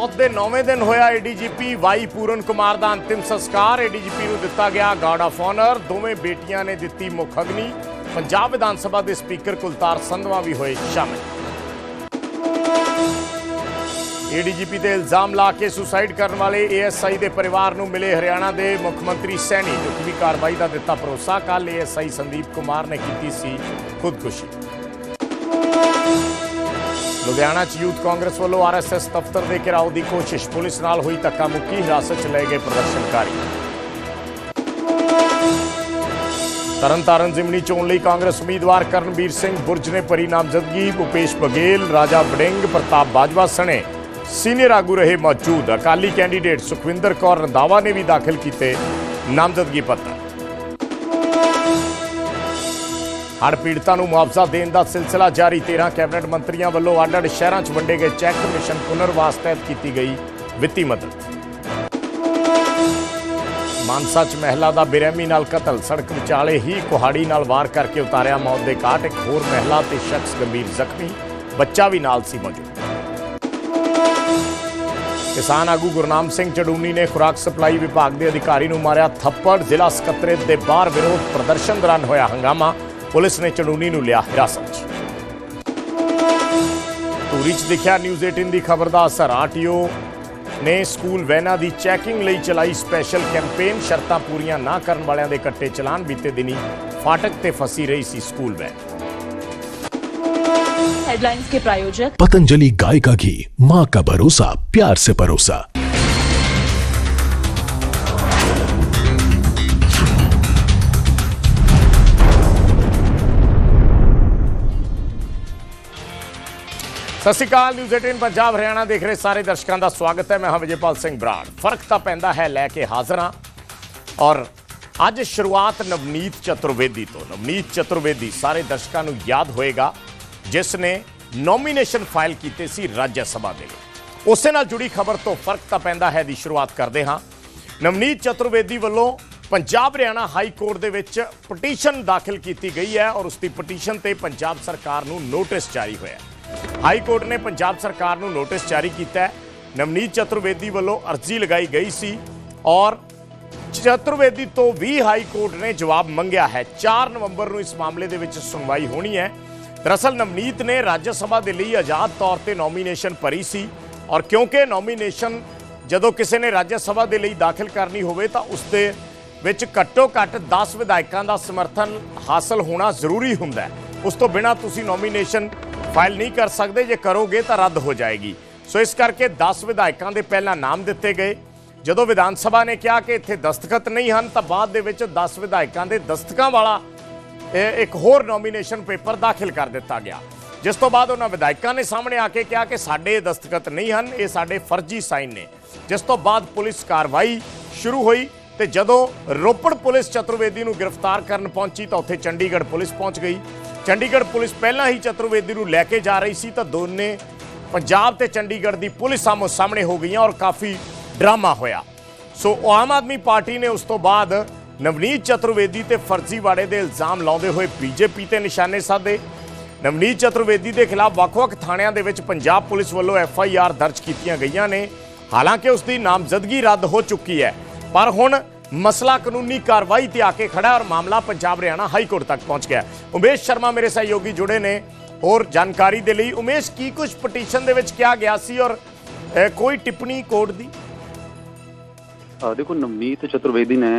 ਮੌਤ ਦੇ 9ਵੇਂ ਦਿਨ ਹੋਇਆ। ਏਡੀਜੀਪੀ ਵਾਈ ਪੂਰਨ ਕੁਮਾਰ ਦਾ ਅੰਤਿਮ ਸੰਸਕਾਰ। ਏਡੀਜੀਪੀ ਨੂੰ ਦਿੱਤਾ ਗਿਆ ਗਾਰਡ ਆਫ ਆਨਰ ਦੋਵੇਂ ਬੇਟੀਆਂ ਨੇ ਦਿੱਤੀ ਮੁੱਖ ਅਗਨੀ। ਪੰਜਾਬ ਵਿਧਾਨ ਸਭਾ ਦੇ ਸਪੀਕਰ ਕੁਲਤਾਰ ਸੰਧਵਾ ਵੀ ਹੋਏ ਸ਼ਾਮਿਲ। ਏਡੀਜੀਪੀ ਤੇ ਇਲਜ਼ਾਮ ਲਾ ਕੇ ਸੁਸਾਈਡ ਕਰਨ ਵਾਲੇ ਏਐਸਆਈ ਦੇ ਪਰਿਵਾਰ ਨੂੰ ਮਿਲੇ ਹਰਿਆਣਾ ਦੇ ਮੁੱਖ ਮੰਤਰੀ ਸੈਣੀ ਵੀ ਕਾਰਵਾਈ ਦਾ ਦਿੱਤਾ ਭਰੋਸਾ। ਕੱਲ ਏਐਸਆਈ ਸੰਦੀਪ ਕੁਮਾਰ ਨੇ ਕੀਤੀ ਸੀ ਖੁਦਕੁਸ਼ੀ। ਲੁਧਿਆਣਾ 'ਚ ਯੂਥ ਕਾਂਗਰਸ ਵੱਲੋਂ ਆਰਐਸਐਸ ਦਫ਼ਤਰ ਦੇ ਘਿਰਾਓ ਦੀ ਕੋਸ਼ਿਸ਼। ਪੁਲਿਸ ਨਾਲ ਹੋਈ ਧੱਕਾ ਮੁੱਕੀ ਹਿਰਾਸਤ 'ਚ ਲਏ ਗਏ ਪ੍ਰਦਰਸ਼ਨਕਾਰੀ। ਤਰਨਤਾਰਨ ਜ਼ਿਮਨੀ ਚੋਣ ਲਈ ਕਾਂਗਰਸ ਉਮੀਦਵਾਰ ਕਰਨਵੀਰ ਸਿੰਘ ਬੁਰਜ ਨੇ ਭਰੀ ਨਾਮਜ਼ਦਗੀ। ਭੁਪੇਸ਼ ਬਗੇਲ ਰਾਜਾ ਬੜਿੰਗ ਪ੍ਰਤਾਪ ਬਾਜਵਾ ਸਣੇ। ਸੀਨੀਅਰ ਆਗੂ ਰਹੇ ਮੌਜੂਦ। ਅਕਾਲੀ ਕੈਂਡੀਡੇਟ ਸੁਖਵਿੰਦਰ ਕੌਰ ਰੰਧਾਵਾ ਨੇ ਵੀ ਦਾਖਲ ਕੀਤੇ ਨਾਮਜ਼ਦਗੀ ਪੱਤਰ। ਹੜ੍ਹ ਪੀੜਤਾਂ ਨੂੰ ਮੁਆਵਜ਼ਾ ਦੇਣ ਦਾ ਸਿਲਸਿਲਾ ਜਾਰੀ। 13 ਕੈਬਨਿਟ ਮੰਤਰੀਆਂ ਵੱਲੋਂ ਅੱਡ-ਅੱਡ ਸ਼ਹਿਰਾਂ 'ਚ ਵੰਡੇ ਗਏ ਚੈੱਕ ਮਿਸ਼ਨ ਪੁਨਰਵਾਸ ਤਹਿਤ ਕੀਤੀ ਗਈ ਵਿੱਤੀ ਮਦਦ। ਮਾਨਸਾ 'ਚ ਮਹਿਲਾ ਦਾ ਬੇਰਹਿਮੀ ਨਾਲ ਕਤਲ। ਸੜਕ ਵਿਚਾਲੇ ਹੀ ਕੁਹਾੜੀ ਨਾਲ ਵਾਰ ਕਰਕੇ ਉਤਾਰਿਆ ਮੌਤ ਦੇ ਘਾਟ ਇੱਕ ਹੋਰ ਮਹਿਲਾ ਤੇ ਸ਼ਖਸ ਗੰਭੀਰ ਜ਼ਖਮੀ। ਬੱਚਾ ਵੀ ਨਾਲ ਸੀ ਮੌਜੂਦ। ਕਿਸਾਨ ਆਗੂ ਗੁਰਨਾਮ ਸਿੰਘ ਚੜੂਨੀ ਨੇ ਖੁਰਾਕ ਸਪਲਾਈ ਵਿਭਾਗ ਦੇ ਅਧਿਕਾਰੀ ਨੂੰ ਮਾਰਿਆ ਥੱਪੜ। ਜ਼ਿਲ੍ਹਾ ਸਕੱਤਰੇਤ ਦੇ ਬਾਹਰ ਵਿਰੋਧ ਪ੍ਰਦਰਸ਼ਨ ਦੌਰਾਨ ਹੋਇਆ ਹੰਗਾਮਾ। ਪੁਲਿਸ ਨੇ ਚੜੂਨੀ ਨੂੰ ਲਿਆ ਹਿਰਾਸਤ 'ਚ ਧੂਰੀ 'ਚ ਦਿਖਿਆ ਨਿਊਜ਼ 18 ਦੀ ਖਬਰ ਦਾ ਅਸਰ ਆਰਟੀਓ ਨੇ ਸਕੂਲ ਵੈਨਾਂ ਦੀ ਚੈਕਿੰਗ ਲਈ ਚਲਾਈ ਸਪੈਸ਼ਲ ਕੈਂਪੇਨ ਸ਼ਰਤਾਂ ਪੂਰੀਆਂ ਨਾ ਕਰਨ ਵਾਲਿਆਂ ਦੇ ਕੱਟੇ ਚਲਾਨ ਬੀਤੇ ਦਿਨੀ ਫਾਟਕ ਤੇ ਫਸੀ ਰਹੀ ਸੀ ਸਕੂਲ ਵੈਨ हेडलाइंस के प्रायोजक पतंजलि गाय का घी माँ का भरोसा प्यार से परोसा ਸਤਿ ਸ਼੍ਰੀ ਅਕਾਲ ਨਿਊਜ਼ 18 ਪੰਜਾਬ, ਹਰਿਆਣਾ ਦੇਖ ਰਹੇ ਸਾਰੇ ਦਰਸ਼ਕਾਂ ਦਾ ਸਵਾਗਤ ਹੈ। ਮੈਂ ਹਾਂ ਵਿਜੇਪਾਲ ਸਿੰਘ ਬਰਾੜ। ਫ਼ਰਕ ਤਾਂ ਪੈਂਦਾ ਹੈ ਲੈ ਕੇ ਹਾਜ਼ਰ। ਹਾਂ ਔਰ ਅੱਜ ਸ਼ੁਰੂਆਤ ਨਵਨੀਤ ਚਤੁਰਵੇਦੀ ਤੋਂ। ਨਵਨੀਤ ਚਤੁਰਵੇਦੀ ਸਾਰੇ ਦਰਸ਼ਕਾਂ ਨੂੰ ਯਾਦ ਹੋਏਗਾ, ਜਿਸ ਨੇ ਨੋਮੀਨੇਸ਼ਨ ਫਾਈਲ ਕੀਤੇ ਸੀ ਰਾਜ ਸਭਾ ਦੇ। ਲਈ ਉਸੇ ਨਾਲ ਜੁੜੀ ਖਬਰ ਤੋਂ ਫ਼ਰਕ ਤਾਂ ਪੈਂਦਾ ਹੈ ਦੀ ਸ਼ੁਰੂਆਤ ਕਰਦੇ ਹਾਂ। ਨਵਨੀਤ ਚਤੁਰਵੇਦੀ ਵੱਲੋਂ ਪੰਜਾਬ ਹਰਿਆਣਾ ਹਾਈ ਕੋਰਟ ਦੇ ਵਿੱਚ ਪਟੀਸ਼ਨ ਦਾਖਲ ਕੀਤੀ ਗਈ ਹੈ ਔਰ ਉਸ ਦੀ ਪਟੀਸ਼ਨ ਤੇ ਪੰਜਾਬ ਸਰਕਾਰ ਨੂੰ ਨੋਟਿਸ ਜਾਰੀ ਹੋਇਆ ਹੈ। ਹਾਈ ਕੋਰਟ ਨੇ ਪੰਜਾਬ ਸਰਕਾਰ ਨੂੰ ਨੋਟਿਸ ਜਾਰੀ ਕੀਤਾ ਹੈ। ਨਵਨੀਤ ਚਤੁਰਵੇਦੀ ਵੱਲੋਂ ਅਰਜ਼ੀ ਲਗਾਈ ਗਈ ਸੀ ਔਰ ਚਤੁਰਵੇਦੀ ਤੋਂ ਵੀ ਹਾਈ ਕੋਰਟ ਨੇ ਜਵਾਬ ਮੰਗਿਆ ਹੈ। 4 ਨਵੰਬਰ ਨੂੰ ਇਸ ਮਾਮਲੇ ਦੇ ਵਿੱਚ ਸੁਣਵਾਈ ਹੋਣੀ ਹੈ। ਦਰਅਸਲ ਨਵਨੀਤ ਨੇ ਰਾਜ ਸਭਾ ਦੇ ਲਈ ਆਜ਼ਾਦ ਤੌਰ ਤੇ ਨੋਮੀਨੇਸ਼ਨ ਭਰੀ ਸੀ ਔਰ ਕਿਉਂਕਿ ਨੋਮੀਨੇਸ਼ਨ ਜਦੋਂ ਕਿਸੇ ਨੇ ਰਾਜ ਸਭਾ ਦੇ ਲਈ ਦਾਖਲ ਕਰਨੀ ਹੋਵੇ ਤਾਂ ਉਸ ਦੇ ਵਿੱਚ ਘੱਟੋ ਘੱਟ 10 ਵਿਧਾਇਕਾਂ ਦਾ ਸਮਰਥਨ ਹਾਸਲ ਹੋਣਾ ਜ਼ਰੂਰੀ ਹੁੰਦਾ ਹੈ। ਉਸ ਤੋਂ ਬਿਨਾ ਤੁਸੀਂ ਨੋਮੀਨੇਸ਼ਨ ਫਾਈਲ ਨਹੀਂ ਕਰ ਸਕਦੇ, ਜੇ ਕਰੋਗੇ ਤਾਂ ਰੱਦ ਹੋ ਜਾਏਗੀ। ਸੋ ਇਸ ਕਰਕੇ 10 ਵਿਧਾਇਕਾਂ ਦੇ ਪਹਿਲਾਂ ਨਾਮ ਦਿੱਤੇ ਗਏ। ਜਦੋਂ ਵਿਧਾਨ ਸਭਾ ਨੇ ਕਿਹਾ ਕਿ ਇੱਥੇ ਦਸਤਖਤ ਨਹੀਂ ਹਨ, ਤਾਂ ਬਾਅਦ ਦੇ ਵਿੱਚ 10 ਵਿਧਾਇਕਾਂ ਦੇ ਦਸਤਕਾਂ ਵਾਲਾ ਇੱਕ ਹੋਰ ਨੋਮੀਨੇਸ਼ਨ ਪੇਪਰ ਦਾਖਲ ਕਰ ਦਿੱਤਾ ਗਿਆ। ਜਿਸ ਤੋਂ ਬਾਅਦ ਉਹਨਾਂ ਵਿਧਾਇਕਾਂ ਨੇ ਸਾਹਮਣੇ ਆ ਕੇ ਕਿਹਾ ਕਿ ਸਾਡੇ ਇਹ ਦਸਤਖਤ ਨਹੀਂ ਹਨ, ਇਹ ਸਾਡੇ ਫਰਜ਼ੀ ਸਾਈਨ ਨੇ। ਜਿਸ ਤੋਂ ਬਾਅਦ ਪੁਲਿਸ ਕਾਰਵਾਈ ਸ਼ੁਰੂ ਹੋਈ ਤੇ ਜਦੋਂ ਰੋਪੜ ਪੁਲਿਸ ਚਤੁਰਵੇਦੀ ਨੂੰ ਗ੍ਰਿਫਤਾਰ ਕਰਨ ਪਹੁੰਚੀ ਤਾਂ ਉੱਥੇ ਚੰਡੀਗੜ੍ਹ ਪੁਲਿਸ ਪਹੁੰਚ ਗਈ। ਚੰਡੀਗੜ੍ਹ ਪੁਲਿਸ ਪਹਿਲਾਂ ਹੀ ਚਤੁਰਵੇਦੀ ਨੂੰ ਲੈ ਕੇ ਜਾ ਰਹੀ ਸੀ ਤਾਂ ਦੋਨੇ ਪੰਜਾਬ ਤੇ ਚੰਡੀਗੜ੍ਹ ਦੀ ਪੁਲਿਸ ਆਮੋ ਸਾਹਮਣੇ ਹੋ ਗਈਆਂ ਔਰ ਕਾਫੀ ਡਰਾਮਾ ਹੋਇਆ। ਸੋ ਆਮ ਆਦਮੀ ਪਾਰਟੀ ਨੇ ਉਸ ਤੋਂ ਬਾਅਦ ਨਵਨੀਤ ਚਤੁਰਵੇਦੀ ਤੇ ਫਰਜ਼ੀਵਾੜੇ ਦੇ ਇਲਜ਼ਾਮ ਲਾਉਂਦੇ ਹੋਏ ਬੀਜੇਪੀ ਤੇ ਨਿਸ਼ਾਨੇ ਸਾਧੇ। ਨਵਨੀਤ ਚਤੁਰਵੇਦੀ ਦੇ ਖਿਲਾਫ ਵੱਖ-ਵੱਖ ਥਾਣਿਆਂ ਦੇ ਵਿੱਚ ਪੰਜਾਬ ਪੁਲਿਸ ਵੱਲੋਂ ਐਫ ਆਈ ਆਰ ਦਰਜ ਕੀਤੀਆਂ ਗਈਆਂ ਨੇ। ਹਾਲਾਂਕਿ ਉਸ ਦੀ ਨਾਮਜ਼ਦਗੀ ਰੱਦ ਹੋ ਚੁੱਕੀ ਹੈ। ਪਰ ਹੁਣ ਮਸਲਾ ਕਾਨੂੰਨੀ ਕਾਰਵਾਈ ਤੇ ਆ ਕੇ ਖੜਾ ਔਰ ਮਾਮਲਾ ਪੰਜਾਬ ਹਰਿਆਣਾ ਹਾਈ ਕੋਰਟ ਤੱਕ ਪਹੁੰਚ ਗਿਆ। ਉਮੇਸ਼ ਸ਼ਰਮਾ ਮੇਰੇ ਸਹਿਯੋਗੀ ਜੁੜੇ ਨੇ। ਹੋਰ ਜਾਣਕਾਰੀ ਦੇ ਲਈ ਉਮੇਸ਼ ਕੀ ਕੁਝ ਪਟੀਸ਼ਨ ਦੇ ਵਿੱਚ ਕਿਹਾ ਗਿਆ ਸੀ ਔਰ ਕੋਈ ਟਿੱਪਣੀ ਕੋਰਟ ਦੀ? ਦੇਖੋ ਨਵਨੀਤ ਚਤੁਰਵੇਦੀ ਨੇ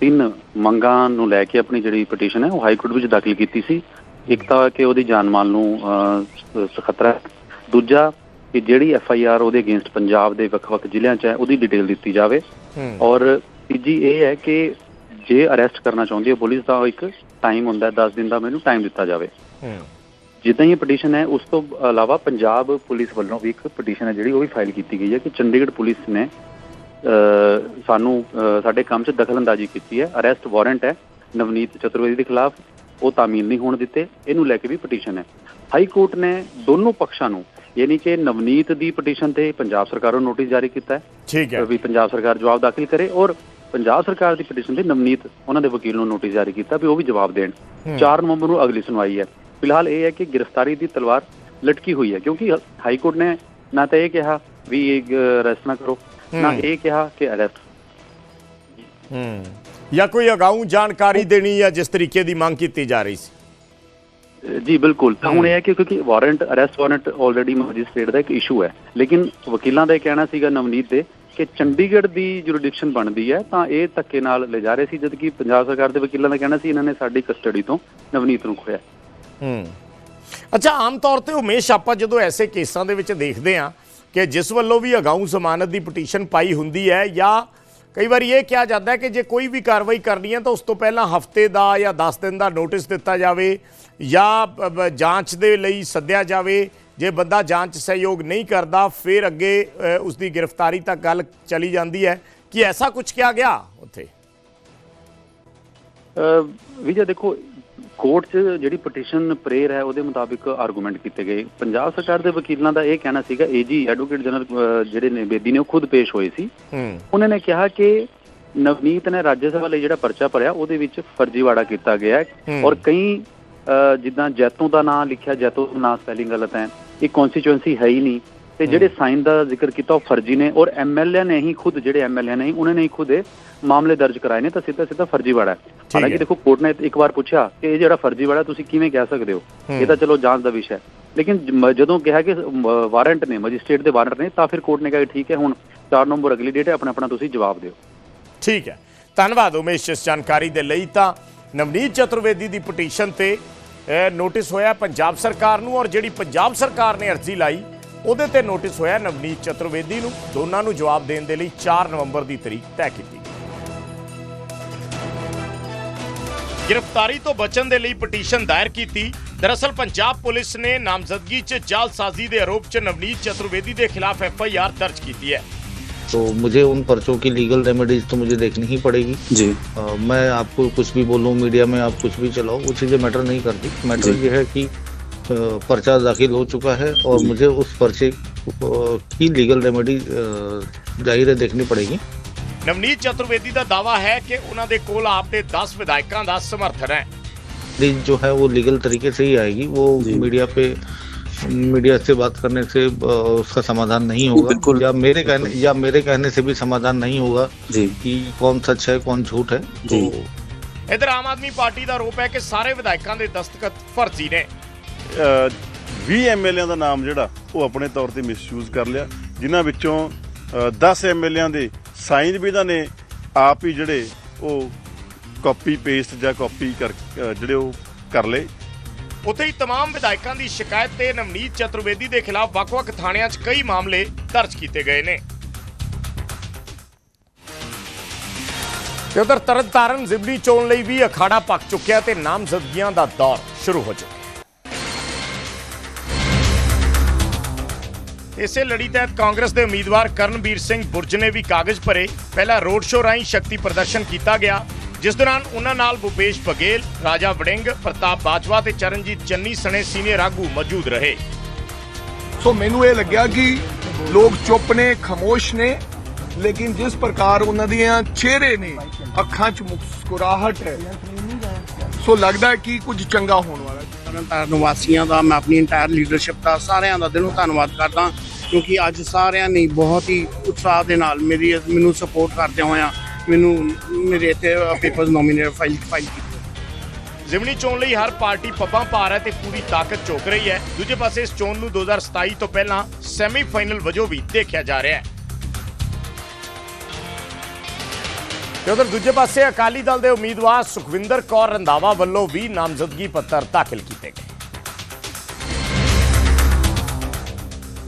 ਤਿੰਨ ਮੰਗਾਂ ਨੂੰ ਲੈ ਕੇ ਆਪਣੀ ਜਿਹੜੀ ਪਟੀਸ਼ਨ ਹੈ ਉਹ ਹਾਈ ਕੋਰਟ ਵਿੱਚ ਦਾਖਲ ਕੀਤੀ ਸੀ। ਇੱਕ ਤਾਂ ਕਿ ਉਹਦੀ ਜਾਨ ਮਾਲ ਨੂੰ ਖਤਰਾ ਦੂਜਾ ਕਿ ਜਿਹੜੀ ਐਫ ਆਈ ਆਰ ਉਹਦੇ ਅਗੇਂਸਟ ਪੰਜਾਬ ਦੇ ਵੱਖ-ਵੱਖ ਜ਼ਿਲ੍ਹਿਆਂ 'ਚ ਹੈ ਉਹਦੀ ਡਿਟੇਲ ਦਿੱਤੀ ਜਾਵੇ। ਔਰ ਤੀਜੀ ਇਹ ਹੈ ਕਿ ਜੇ ਅਰੈਸਟ ਕਰਨਾ ਚਾਹੁੰਦੀ ਹੈ ਪੁਲਿਸ ਦਾ ਇੱਕ ਟਾਈਮ ਹੁੰਦਾ ਹੈ 10 ਦਿਨ ਦਾ ਮੈਨੂੰ ਟਾਈਮ ਦਿੱਤਾ ਜਾਵੇ। ਜਿੱਦਾਂ ਹੀ ਪਟੀਸ਼ਨ ਹੈ ਉਸ ਤੋਂ ਇਲਾਵਾ ਪੰਜਾਬ ਪੁਲਿਸ ਵੱਲੋਂ ਵੀ ਇੱਕ ਪਟੀਸ਼ਨ ਹੈ ਜਿਹੜੀ ਉਹ ਵੀ ਫਾਈਲ ਕੀਤੀ ਗਈ ਹੈ ਕਿ ਚੰਡੀਗੜ੍ਹ ਪੁਲਿਸ ਨੇ ਸਾਨੂੰ ਸਾਡੇ ਕੰਮ 'ਚ ਦਖਲਅੰਦਾਜ਼ੀ ਕੀਤੀ ਹੈ। ਅਰੈਸਟ ਵਾਰੰਟ ਹੈ ਨਵਨੀਤ ਚਤੁਰਵੇਦੀ ਦੇ ਖਿਲਾਫ। ਉਹ ਤਾਮੀਲ ਨਹੀਂ ਹੋਣ ਦਿੱਤੇ ਇਹਨੂੰ ਲੈ ਕੇ ਵੀ ਪਟੀਸ਼ਨ ਹੈ। ਹਾਈ ਕੋਰਟ ਨੇ ਦੋਨੋਂ ਪੱਖਾਂ ਨੂੰ ਯਾਨੀ ਕਿ ਨਵਨੀਤ ਦੀ ਪਟੀਸ਼ਨ ਤੇ ਪੰਜਾਬ ਸਰਕਾਰ ਨੂੰ ਨੋਟਿਸ ਜਾਰੀ ਕੀਤਾ ਹੈ। ਠੀਕ ਹੈ। ਵੀ ਪੰਜਾਬ ਸਰਕਾਰ ਜਵਾਬ ਦਾਖਲ ਕਰੇ ਔਰ ਪੰਜਾਬ ਸਰਕਾਰ ਦੀ ਪਟੀਸ਼ਨ ਤੇ ਨਵਨੀਤ ਉਹਨਾਂ ਦੇ ਵਕੀਲ ਨੂੰ ਨੋਟਿਸ ਜਾਰੀ ਕੀਤਾ ਵੀ ਉਹ ਵੀ ਜਵਾਬ ਦੇਣ। 4 ਨਵੰਬਰ ਨੂੰ ਅਗਲੀ ਸੁਣਵਾਈ ਹੈ। ਫਿਲਹਾਲ ਇਹ ਹੈ ਕਿ ਗ੍ਰਿਫਤਾਰੀ ਦੀ ਤਲਵਾਰ ਲਟਕੀ ਹੋਈ ਹੈ ਕਿਉਂਕਿ ਹਾਈ ਕੋਰਟ ਨੇ ਨਾ ਤਾਂ ਇਹ ਕਿਹਾ ਵੀ ਇਹ ਅਰੈਸਟ ਨਾ ਕਰੋ ਨਾ। ਇਹ ਕਿਹਾ ਕਿ ਅਰੈਸਟ ਹੂੰ। ਜਾਂ ਕੋਈ ਅਗਾਊਂ ਜਾਣਕਾਰੀ ਦੇਣੀ ਜਾਂ ਜਿਸ ਤਰੀਕੇ ਦੀ ਮੰਗ ਕੀਤੀ ਜਾ ਰਹੀ ਸੀ ਜੀ ਬਿਲਕੁਲ ਤਾਂ ਹੁਣ ਇਹ ਹੈ ਕਿ ਕਿਉਂਕਿ warrant arrest warrant already magistrate ਦਾ ਇੱਕ ਇਸ਼ੂ ਹੈ ਲੇਕਿਨ ਵਕੀਲਾਂ ਦਾ ਇਹ ਕਹਿਣਾ ਸੀਗਾ ਨਵਨੀਤ ਦੇ ਕਿ ਚੰਡੀਗੜ੍ਹ ਦੀ ਜੁਰਿਡਿਕਸ਼ਨ ਬਣਦੀ ਹੈ ਤਾਂ ਇਹ ਧੱਕੇ ਨਾਲ ਲੈ ਜਾ ਰਹੇ ਸੀ ਜਦਕਿ ਪੰਜਾਬ ਸਰਕਾਰ ਦੇ ਵਕੀਲਾਂ ਦਾ ਕਹਿਣਾ ਸੀ ਇਹਨਾਂ ਨੇ ਸਾਡੀ ਕਸਟਡੀ ਤੋਂ ਨਵਨੀਤ ਨੂੰ ਖੋਇਆ ਹੂੰ ਅੱਛਾ ਆਮ ਤੌਰ ਤੇ ਉਮੇਸ਼ ਆਪਾਂ ਜਦੋਂ ਐਸੇ ਕੇਸਾਂ ਦੇ ਵਿੱਚ ਦੇਖਦੇ ਆ ਕਿ ਜਿਸ ਵੱਲੋਂ ਵੀ ਅਗਾਊਂ ਜ਼ਮਾਨਤ ਦੀ ਪਟੀਸ਼ਨ ਪਾਈ ਹੁੰਦੀ ਹੈ ਜਾਂ ਕਈ ਵਾਰੀ ਇਹ ਕਿਹਾ ਜਾਂਦਾ ਕਿ ਜੇ ਕੋਈ ਵੀ ਕਾਰਵਾਈ ਕਰਨੀ ਹੈ ਤਾਂ ਉਸ ਤੋਂ ਪਹਿਲਾਂ ਹਫ਼ਤੇ ਦਾ ਜਾਂ 10 ਦਿਨ ਦਾ ਨੋਟਿਸ ਦਿੱਤਾ ਜਾਵੇ ਜਾਂ ਜਾਂਚ ਦੇ ਲਈ ਸੱਦਿਆ ਜਾਵੇ। ਜੇ ਬੰਦਾ ਜਾਂਚ ਸਹਿਯੋਗ ਨਹੀਂ ਕਰਦਾ ਫਿਰ ਅੱਗੇ ਅ, ਉਸ ਦੀ ਗ੍ਰਿਫਤਾਰੀ ਤੱਕ ਗੱਲ ਚਲੀ ਜਾਂਦੀ ਹੈ। ਕਿ ਐਸਾ ਕੁਝ ਕਿਹਾ ਗਿਆ ਉੱਥੇ? ਅਹ ਵਿਜੇ ਦੇਖੋ ਕੋਰਟ 'ਚ ਜਿਹੜੀ ਪਟੀਸ਼ਨ ਪ੍ਰੇਅਰ ਹੈ ਉਹਦੇ ਮੁਤਾਬਿਕ ਆਰਗੂਮੈਂਟ ਕੀਤੇ ਗਏ। ਪੰਜਾਬ ਸਰਕਾਰ ਦੇ ਵਕੀਲਾਂ ਦਾ ਇਹ ਕਹਿਣਾ ਸੀਗਾ ਏਜੀ ਐਡਵੋਕੇਟ ਜਨਰਲ ਜਿਹੜੇ ਨੇ ਬੇਦੀ ਨੇ ਉਹ ਖੁਦ ਪੇਸ਼ ਹੋਏ ਸੀ। ਉਹਨਾਂ ਨੇ ਕਿਹਾ ਕਿ ਨਵਨੀਤ ਨੇ ਰਾਜ ਸਭਾ ਲਈ ਜਿਹੜਾ ਪਰਚਾ ਭਰਿਆ ਉਹਦੇ ਵਿੱਚ ਫਰਜ਼ੀਵਾੜਾ ਕੀਤਾ ਗਿਆ। ਔਰ ਕਈ ਜਿੱਦਾਂ ਜੈਤੋ ਦਾ ਨਾਮ ਲਿਖਿਆ ਜੈਤੋ ਦਾ ਨਾਮ ਸਪੈਲਿੰਗ ਗਲਤ ਹੈ ਇਹ ਕਨਸਟੀਚੁਐਂਸੀ ਹੈ ਹੀ ਨਹੀਂ। ਤੇ ਜਿਹੜੇ ਸਾਈਨ ਦਾ ਜ਼ਿਕਰ ਕੀਤਾ ਉਹ ਫਰਜ਼ੀ ਨੇ ਔਰ ਐਮਐਲਏ ਨੇ ਹੀ ਖੁਦ ਜਿਹੜੇ ਐਮਐਲਏ ਨੇ ਉਹਨਾਂ ਨੇ ਹੀ ਖੁਦ ਇਹ ਮਾਮਲੇ ਦਰਜ ਕਰਾਏ ਨੇ ਤਾਂ ਸਿੱਧਾ ਸਿੱਧਾ ਫਰਜ਼ੀਵਾੜਾ ਹੈ। ਹੈ। ਹਾਲਾਂਕਿ ਦੇਖੋ ਕੋਰਟ ਨੇ ਇੱਕ ਵਾਰ ਪੁੱਛਿਆ ਕਿ ਇਹ ਜਿਹੜਾ ਫਰਜ਼ੀਵਾੜਾ ਤੁਸੀਂ ਕਿਵੇਂ ਕਹਿ ਸਕਦੇ ਹੋ। ਇਹ ਤਾਂ ਚਲੋ ਜਾਂਚ ਦਾ ਵਿਸ਼ਾ ਹੈ। ਲੇਕਿਨ ਜਦੋਂ ਕਿਹਾ ਕਿ ਵਾਰੰਟ ਨੇ ਮੈਜਿਸਟ੍ਰੇਟ ਦੇ ਵਾਰੰਟ ਨੇ ਤਾਂ ਫਿਰ ਕੋਰਟ ਨੇ ਕਿਹਾ ਠੀਕ ਹੈ ਹੁਣ 4 ਨਵੰਬਰ ਅਗਲੀ ਡੇਟ ਹੈ ਆਪਣਾ ਆਪਣਾ ਤੁਸੀਂ ਜਵਾਬ ਦਿਓ। ਠੀਕ ਹੈ। ਧੰਨਵਾਦ ਉਮੇਸ਼ ਇਸ ਜਾਣਕਾਰੀ ਦੇ ਲਈ ਤਾਂ। ਨਵਨੀਤ ਚਤੁਰਵੇਦੀ ਦੀ ਪਟੀਸ਼ਨ ਤੇ ਇਹ ਨੋਟਿਸ ਹੋਇਆ ਪੰਜਾਬ ਸਰਕਾਰ ਨੂੰ ਔਰ ਜਿਹੜੀ ਪੰਜਾਬ ਸਰਕਾਰ ਨੇ ਅਰਜ਼ੀ ਲਾਈ ਉਹਦੇ ਤੇ ਨੋਟਿਸ ਹੋਇਆ ਨਵਨੀਤ ਚਤੁਰਵੇਦੀ ਨੂੰ ਦੋਨਾਂ ਨੂੰ ਜਵਾਬ ਦੇਣ ਦੇ ਲਈ 4 ਨਵੰਬਰ ਦੀ ਤਰੀਕ ਤੈਅ ਕੀਤੀ ਗਈ ਗ੍ਰਿਫਤਾਰੀ ਤੋਂ ਬਚਣ ਦੇ ਲਈ ਪਟੀਸ਼ਨ ਦਾਇਰ ਕੀਤੀ ਦਰਅਸਲ ਪੰਜਾਬ ਪੁਲਿਸ ਨੇ ਨਾਮਜ਼ਦਗੀ 'ਚ ਜਾਲਸਾਜ਼ੀ ਦੇ ਆਰੋਪ 'ਚ ਨਵਨੀਤ ਚਤੁਰਵੇਦੀ ਦੇ ਖਿਲਾਫ ਐਫ ਆਈ ਆਰ ਦਰਜ ਕੀਤੀ ਹੈ तो मुझे उन पर्चों की लीगल रेमेडीज तो मुझे देखनी ही पड़ेगी ਜੀ अ, मैं आपको कुछ भी बोलूँ मीडिया में आप कुछ भी चलाओ वो चीज़ें मैटर नहीं करती मैटर जी। ये है कि अ, पर्चा दाखिल हो चुका है और मुझे उस पर्चे अ, की लीगल रेमेडी जाहिर है देखनी पड़ेगी ਨਵਨੀਤ ਚਤੁਰਵੇਦੀ ਦਾ ਦਾਵਾ ਹੈ ਕਿ ਉਹਨਾਂ ਦੇ ਕੋਲ ਆਪ ਦੇ 10 ਵਿਧਾਇਕਾਂ ਦਾ ਸਮਰਥਨ ਹੈ लीज जो है वो लीगल तरीके से ही आएगी वो जी। मीडिया पे मीडिया से बात करने से अ, उसका समाधान नहीं होगा बिल्कुल। या मेरे कहने या मेरे कहने से भी समाधान नहीं होगा ਜੀ कि कौन सच है कौन झूठ है तो जी। ਇਧਰ ਆਮ ਆਦਮੀ ਪਾਰਟੀ ਦਾ ਆਰੋਪ ਹੈ ਕਿ ਸਾਰੇ ਵਿਧਾਇਕਾਂ ਦੇ ਦਸਤਖਤ ਫਰਜ਼ੀ ਨੇ ਅ, 20 ਐਮਐਲਏਆਂ ਦਾ ਨਾਮ ਜਿਹੜਾ ਉਹ ਆਪਣੇ ਤੌਰ ਤੇ ਮਿਸਯੂਜ਼ ਕਰ ਲਿਆ ਜਿਨ੍ਹਾਂ ਵਿੱਚੋਂ ਅ, 10 ਐਮਐਲਏਆਂ ਦੇ ਸਾਈਨ ਵੀ ਇਹਨਾਂ ਨੇ ਆਪ ਹੀ ਜਿਹੜੇ ਉਹ ਕਾਪੀ ਪੇਸਟ ਜਾਂ ਕਾਪੀ ਕਰ ਅ, ਜਿਹੜੇ ਉਹ ਕਰ ਲਏ ਉੱਥੇ ਹੀ तमाम ਵਿਧਾਇਕਾਂ ਦੀ ਸ਼ਿਕਾਇਤ ਤੇ ਨਵਨੀਤ ਚਤੁਰਵੇਦੀ ਦੇ ਖਿਲਾਫ ਵੱਖ-ਵੱਖ ਥਾਣਿਆਂ 'ਚ ਕਈ ਮਾਮਲੇ ਦਰਜ ਕੀਤੇ ਗਏ ਨੇ ਤੇ ਉਧਰ ਤਰਨਤਾਰਨ ਜ਼ਿਮਨੀ ਚੋਣ ਲਈ ਵੀ ਅਖਾੜਾ ਪੱਕ ਚੁੱਕਿਆ ਤੇ ਨਾਮਜ਼ਦਗੀਆਂ ਦਾ ਦੌਰ ਸ਼ੁਰੂ ਹੋ ਚੁੱਕਿਆ ਇਸੇ ਲੜੀ ਤਹਿਤ ਕਾਂਗਰਸ ਦੇ ਉਮੀਦਵਾਰ ਕਰਨਵੀਰ ਸਿੰਘ ਬੁਰਜ ਨੇ ਵੀ ਕਾਗਜ਼ ਭਰੇ। ਪਹਿਲਾ ਰੋਡ ਸ਼ੋਅ ਰਾਹੀਂ ਸ਼ਕਤੀ ਪ੍ਰਦਰਸ਼ਨ ਕੀਤਾ ਗਿਆ। ਜਿਸ ਦੌਰਾਨ ਉਹਨਾਂ ਨਾਲ ਭੁਪੇਸ਼ ਬਘੇਲ, ਰਾਜਾ ਵੜਿੰਗ, ਪ੍ਰਤਾਪ ਬਾਜਵਾ ਤੇ ਚਰਨਜੀਤ ਚੰਨੀ ਸਣੇ ਸੀਨੀਅਰ ਆਗੂ ਮੌਜੂਦ ਰਹੇ। ਸੋ ਮੈਨੂੰ ਇਹ ਲੱਗਿਆ ਕਿ ਲੋਕ ਚੁੱਪ ਨੇ, ਖਾਮੋਸ਼ ਨੇ, ਲੇਕਿਨ ਜਿਸ ਪ੍ਰਕਾਰ ਉਹਨਾਂ ਦੀਆਂ ਚਿਹਰੇ ਨੇ, ਅੱਖਾਂ 'ਚ ਮੁਸਕਰਾਹਟ ਹੈ। ਸੋ ਲੱਗਦਾ ਕਿ ਕੁਝ ਚੰਗਾ ਹੋਣ ਤਰਨਤਾਰਨ ਵਾਸੀਆਂ ਦਾ, ਮੈਂ ਆਪਣੀ ਇੰਟਾਇਰ ਲੀਡਰਸ਼ਿਪ ਦਾ ਸਾਰਿਆਂ ਦਾ ਦਿਲੋਂ ਧੰਨਵਾਦ ਕਰਦਾ, ਕਿਉਂਕਿ ਅੱਜ ਸਾਰਿਆਂ ਨੇ ਬਹੁਤ ਹੀ ਉਤਸ਼ਾਹ ਦੇ ਨਾਲ ਮੇਰੀ ਮੈਨੂੰ ਸਪੋਰਟ ਕਰਦੇ ਹੋਇਆ ਮੈਨੂੰ ਮੇਰੇ ਇੱਥੇ ਪੇਪਰਸ ਨੋਮੀਨੇਟ ਫਾਈਲ ਫਾਈਲ ਕੀਤੀ ਜ਼ਿਮਨੀ ਚੋਣ ਲਈ ਹਰ ਪਾਰਟੀ ਪੱਬਾਂ ਭਾਰ ਹੈ ਤੇ ਪੂਰੀ ਤਾਕਤ ਝੋਕ ਰਹੀ ਹੈ। ਦੂਜੇ ਪਾਸੇ ਇਸ ਚੋਣ ਨੂੰ 2027 ਤੋਂ ਪਹਿਲਾਂ ਸੈਮੀਫਾਈਨਲ ਵਜੋਂ ਵੀ ਦੇਖਿਆ ਜਾ ਰਿਹਾ ਹੈ। ਤੇ ਉਧਰ ਦੂਜੇ ਪਾਸੇ ਅਕਾਲੀ ਦਲ ਦੇ ਉਮੀਦਵਾਰ ਸੁਖਵਿੰਦਰ ਕੌਰ ਰੰਧਾਵਾ ਵੱਲੋਂ ਵੀ ਨਾਮਜ਼ਦਗੀ ਪੱਤਰ ਦਾਖਲ ਕੀਤੇ ਗਏ।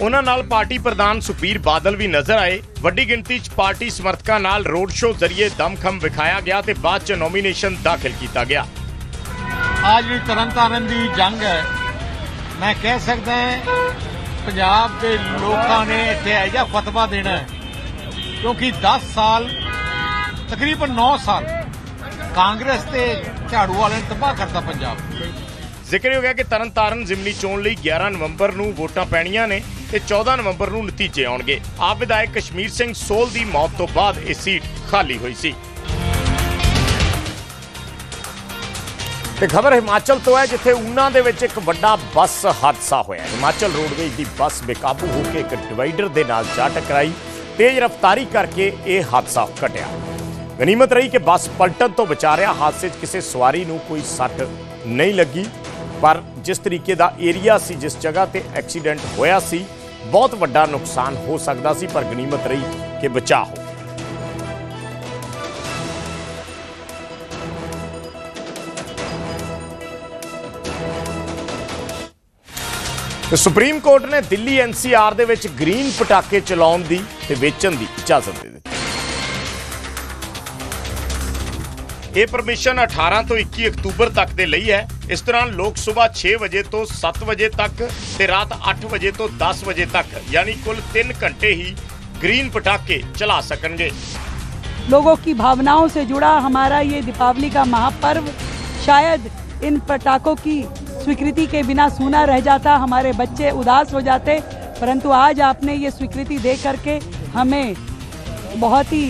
ਉਹਨਾਂ ਨਾਲ ਪਾਰਟੀ ਪ੍ਰਧਾਨ ਸੁਖਬੀਰ ਬਾਦਲ ਵੀ ਨਜ਼ਰ ਆਏ। ਵੱਡੀ ਗਿਣਤੀ 'ਚ ਪਾਰਟੀ ਸਮਰਥਕਾਂ ਨਾਲ ਰੋਡ ਸ਼ੋਅ ਜ਼ਰੀਏ ਦਮਖਮ ਵਿਖਾਇਆ ਗਿਆ ਤੇ ਬਾਅਦ 'ਚ ਨੋਮੀਨੇਸ਼ਨ ਦਾਖਲ ਕੀਤਾ ਗਿਆ। ਅੱਜ ਜਿਹੜੀ ਤਰਨਤਾਰਨ ਦੀ ਜੰਗ ਹੈ। ਮੈਂ ਕਹਿ ਸਕਦਾ ਪੰਜਾਬ ਦੇ ਲੋਕਾਂ ਨੇ ਇੱਥੇ ਆਇਆ ਫਤਵਾ ਦੇਣਾ ਹੈ, ਕਿਉਂਕਿ 10 ਸਾਲ ਤਕਰੀਬਨ 9 ਸਾਲ ਕਾਂਗਰਸ ਤੇ ਝਾੜੂ ਵਾਲਿਆਂ ਨੇ ਤਬਾਹ ਕਰਤਾ ਪੰਜਾਬ। ਜ਼ਿਕਰ ਹੋ ਗਿਆ ਕਿ ਤਰਨਤਾਰਨ ਜ਼ਿਮਨੀ ਚੋਣ ਲਈ 11 ਨਵੰਬਰ ਨੂੰ ਵੋਟਾਂ ਪੈਣੀਆਂ ਨੇ ਤੇ 14 ਨਵੰਬਰ ਨੂੰ ਨਤੀਜੇ ਆਉਣਗੇ। ਆਪ ਵਿਧਾਇਕ ਕਸ਼ਮੀਰ ਸਿੰਘ ਸੋਲ ਦੀ ਮੌਤ ਤੋਂ ਬਾਅਦ ਇਹ ਸੀਟ ਖਾਲੀ ਹੋਈ ਸੀ। ਤੇ ਖਬਰ ਹਿਮਾਚਲ ਤੋਂ ਹੈ, ਜਿੱਥੇ ਊਨਾ ਦੇ ਵਿੱਚ ਇੱਕ ਵੱਡਾ ਬੱਸ ਹਾਦਸਾ ਹੋਇਆ ਹਿਮਾਚਲ ਰੋਡਵੇਜ਼ ਦੀ ਬੱਸ ਬੇਕਾਬੂ ਹੋ ਕੇ ਇੱਕ ਡਿਵਾਈਡਰ ਦੇ ਨਾਲ ਜਾ ਟਕਰਾਈ। ਤੇਜ਼ ਰਫ਼ਤਾਰੀ ਕਰਕੇ ਇਹ ਹਾਦਸਾ ਘਟਿਆ। ਗਨੀਮਤ ਰਹੀ ਕਿ ਬੱਸ ਪਲਟਣ ਤੋਂ ਬਚਾ ਰਿਹਾ। ਹਾਦਸੇ 'ਚ ਕਿਸੇ ਸਵਾਰੀ ਨੂੰ ਕੋਈ ਸੱਟ ਨਹੀਂ ਲੱਗੀ। ਪਰ ਜਿਸ ਤਰੀਕੇ ਦਾ ਏਰੀਆ ਸੀ, ਜਿਸ ਜਗ੍ਹਾ ਤੇ ਐਕਸੀਡੈਂਟ ਹੋਇਆ ਸੀ, ਬਹੁਤ ਵੱਡਾ ਨੁਕਸਾਨ ਹੋ ਸਕਦਾ ਸੀ, ਪਰ ਗਨੀਮਤ ਰਹੀ ਕਿ ਬਚਾ ਹੋ ਸੁਪਰੀਮ ਕੋਰਟ ਨੇ ਦਿੱਲੀ ਐਨਸੀਆਰ ਦੇ ਵਿੱਚ ਗ੍ਰੀਨ ਪਟਾਕੇ ਚਲਾਉਣ ਦੀ ਤੇ ਵੇਚਣ ਦੀ ਇਜਾਜ਼ਤ ਦੇ ਇਹ ਪਰਮਿਸ਼ਨ 18 ਤੋਂ 21 ਅਕਤੂਬਰ ਤੱਕ ਦੇ ਲਈ ਹੈ ਇਸ ਦੌਰਾਨ ਲੋਕ ਸਵੇਰ 6 ਵਜੇ ਤੋਂ 7 ਵਜੇ ਤੱਕ ਤੇ ਰਾਤ 8 ਵਜੇ ਤੋਂ 10 ਵਜੇ ਤੱਕ ਯਾਨੀ ਕੁੱਲ 3 ਘੰਟੇ ਹੀ ਗ੍ਰੀਨ ਪਟਾਕੇ ਚਲਾ ਸਕਣਗੇ लोगों की भावनाओं से जुड़ा हमारा ये दीपावली का महापर्व शायद इन पटाखों की स्वीकृति के बिना सूना रह जाता हमारे बच्चे उदास हो जाते परंतु आज आपने ये स्वीकृति दे करके हमें बहुत ही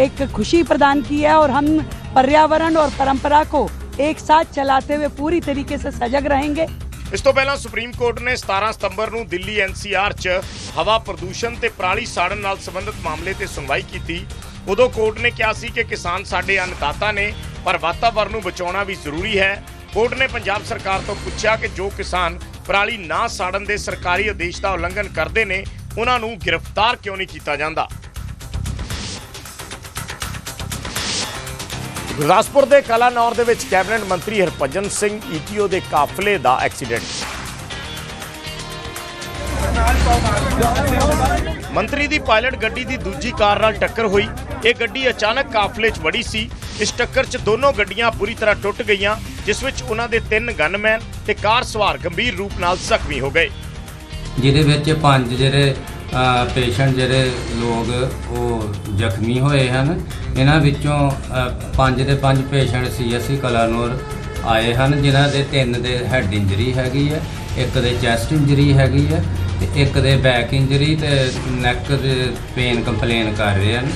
एक खुशी प्रदान की है और हम पर्यावरण और परंपरा को एक साथ चलाते हुए पूरी तरीके से सजग रहेंगे ਇਸ ਤੋਂ ਪਹਿਲਾਂ ਸੁਪਰੀਮ ਕੋਰਟ ਨੇ 17 ਸਤੰਬਰ ਨੂੰ ਦਿੱਲੀ ਐਨਸੀਆਰ 'ਚ ਹਵਾ ਪ੍ਰਦੂਸ਼ਣ ਤੇ ਪਰਾਲੀ ਸਾੜਨ ਨਾਲ ਸੰਬੰਧਿਤ ਮਾਮਲੇ ਤੇ ਸੁਣਵਾਈ ਕੀਤੀ ਉਦੋਂ ਕੋਰਟ ਨੇ ਕਿਹਾ ਸੀ ਕਿ ਕਿਸਾਨ ਸਾਡੇ ਅੰਨਦਾਤਾ ਨੇ ਪਰ ਵਾਤਾਵਰਣ ਨੂੰ ਬਚਾਉਣਾ ਵੀ ਜ਼ਰੂਰੀ ਹੈ ਕੋਰਟ ਨੇ ਪੰਜਾਬ ਸਰਕਾਰ ਤੋਂ ਪੁੱਛਿਆ ਕਿ ਜੋ ਕਿਸਾਨ ਪਰਾਲੀ ਨਾ ਸਾੜਨ ਦੇ ਸਰਕਾਰੀ ਆਦੇਸ਼ ਦਾ ਉਲੰਘਣ ਕਰਦੇ ਨੇ ਉਹਨਾਂ ਨੂੰ ਗ੍ਰਿਫਤਾਰ ਕਿਉਂ ਨਹੀਂ ਕੀਤਾ ਜਾਂਦਾ ਗੁਰਦਾਸਪੁਰ ਦੇ ਕਲਾਨੌਰ ਦੇ ਵਿੱਚ ਕੈਬਨਿਟ ਮੰਤਰੀ ਹਰਭਜਨ ਸਿੰਘ ਈਟੀਓ ਦੇ ਕਾਫਲੇ ਦਾ ਐਕਸੀਡੈਂਟ। ਮੰਤਰੀ ਦੀ ਪਾਇਲਟ ਗੱਡੀ ਦੀ ਦੂਜੀ ਕਾਰ ਨਾਲ ਟੱਕਰ ਹੋਈ। ਇਹ ਗੱਡੀ ਅਚਾਨਕ ਕਾਫਲੇ 'ਚ ਵੜੀ ਸੀ। ਇਸ ਟੱਕਰ 'ਚ ਦੋਨੋਂ ਗੱਡੀਆਂ ਬੁਰੀ ਤਰ੍ਹਾਂ ਟੁੱਟ ਗਈਆਂ, ਜਿਸ ਵਿੱਚ ਉਹਨਾਂ ਦੇ ਤਿੰਨ ਗਨਮੈਨ ਤੇ ਕਾਰ ਸਵਾਰ ਗੰਭੀਰ ਰੂਪ ਨਾਲ ਜ਼ਖਮੀ ਹੋ ਗਏ। ਜਿਹਦੇ ਵਿੱਚ ਪੰਜ ਜਿਹੜੇ ਪੇਸ਼ੈਂਟ ਜਿਹੜੇ ਲੋਕ ਉਹ ਜ਼ਖਮੀ ਹੋਏ ਹਨ। ਇਹਨਾਂ ਵਿੱਚੋਂ ਅ, ਪੰਜ ਦੇ ਪੰਜ ਪੇਸ਼ੈਂਟ ਸੀਐਸਸੀ ਕਲਾਨੌਰ ਆਏ ਹਨ ਜਿਨ੍ਹਾਂ ਦੇ ਤਿੰਨ ਦੇ ਹੈਡ ਇੰਜਰੀ ਹੈਗੀ ਹੈ ਇੱਕ ਦੇ ਚੈਸਟ ਇੰਜਰੀ ਹੈਗੀ ਹੈ ਤੇ ਇੱਕ ਦੇ ਬੈਕ ਇੰਜਰੀ ਤੇ ਨੈਕ ਦੇ ਪੇਨ ਕੰਪਲੇਨ ਕਰ ਰਹੇ ਹਨ।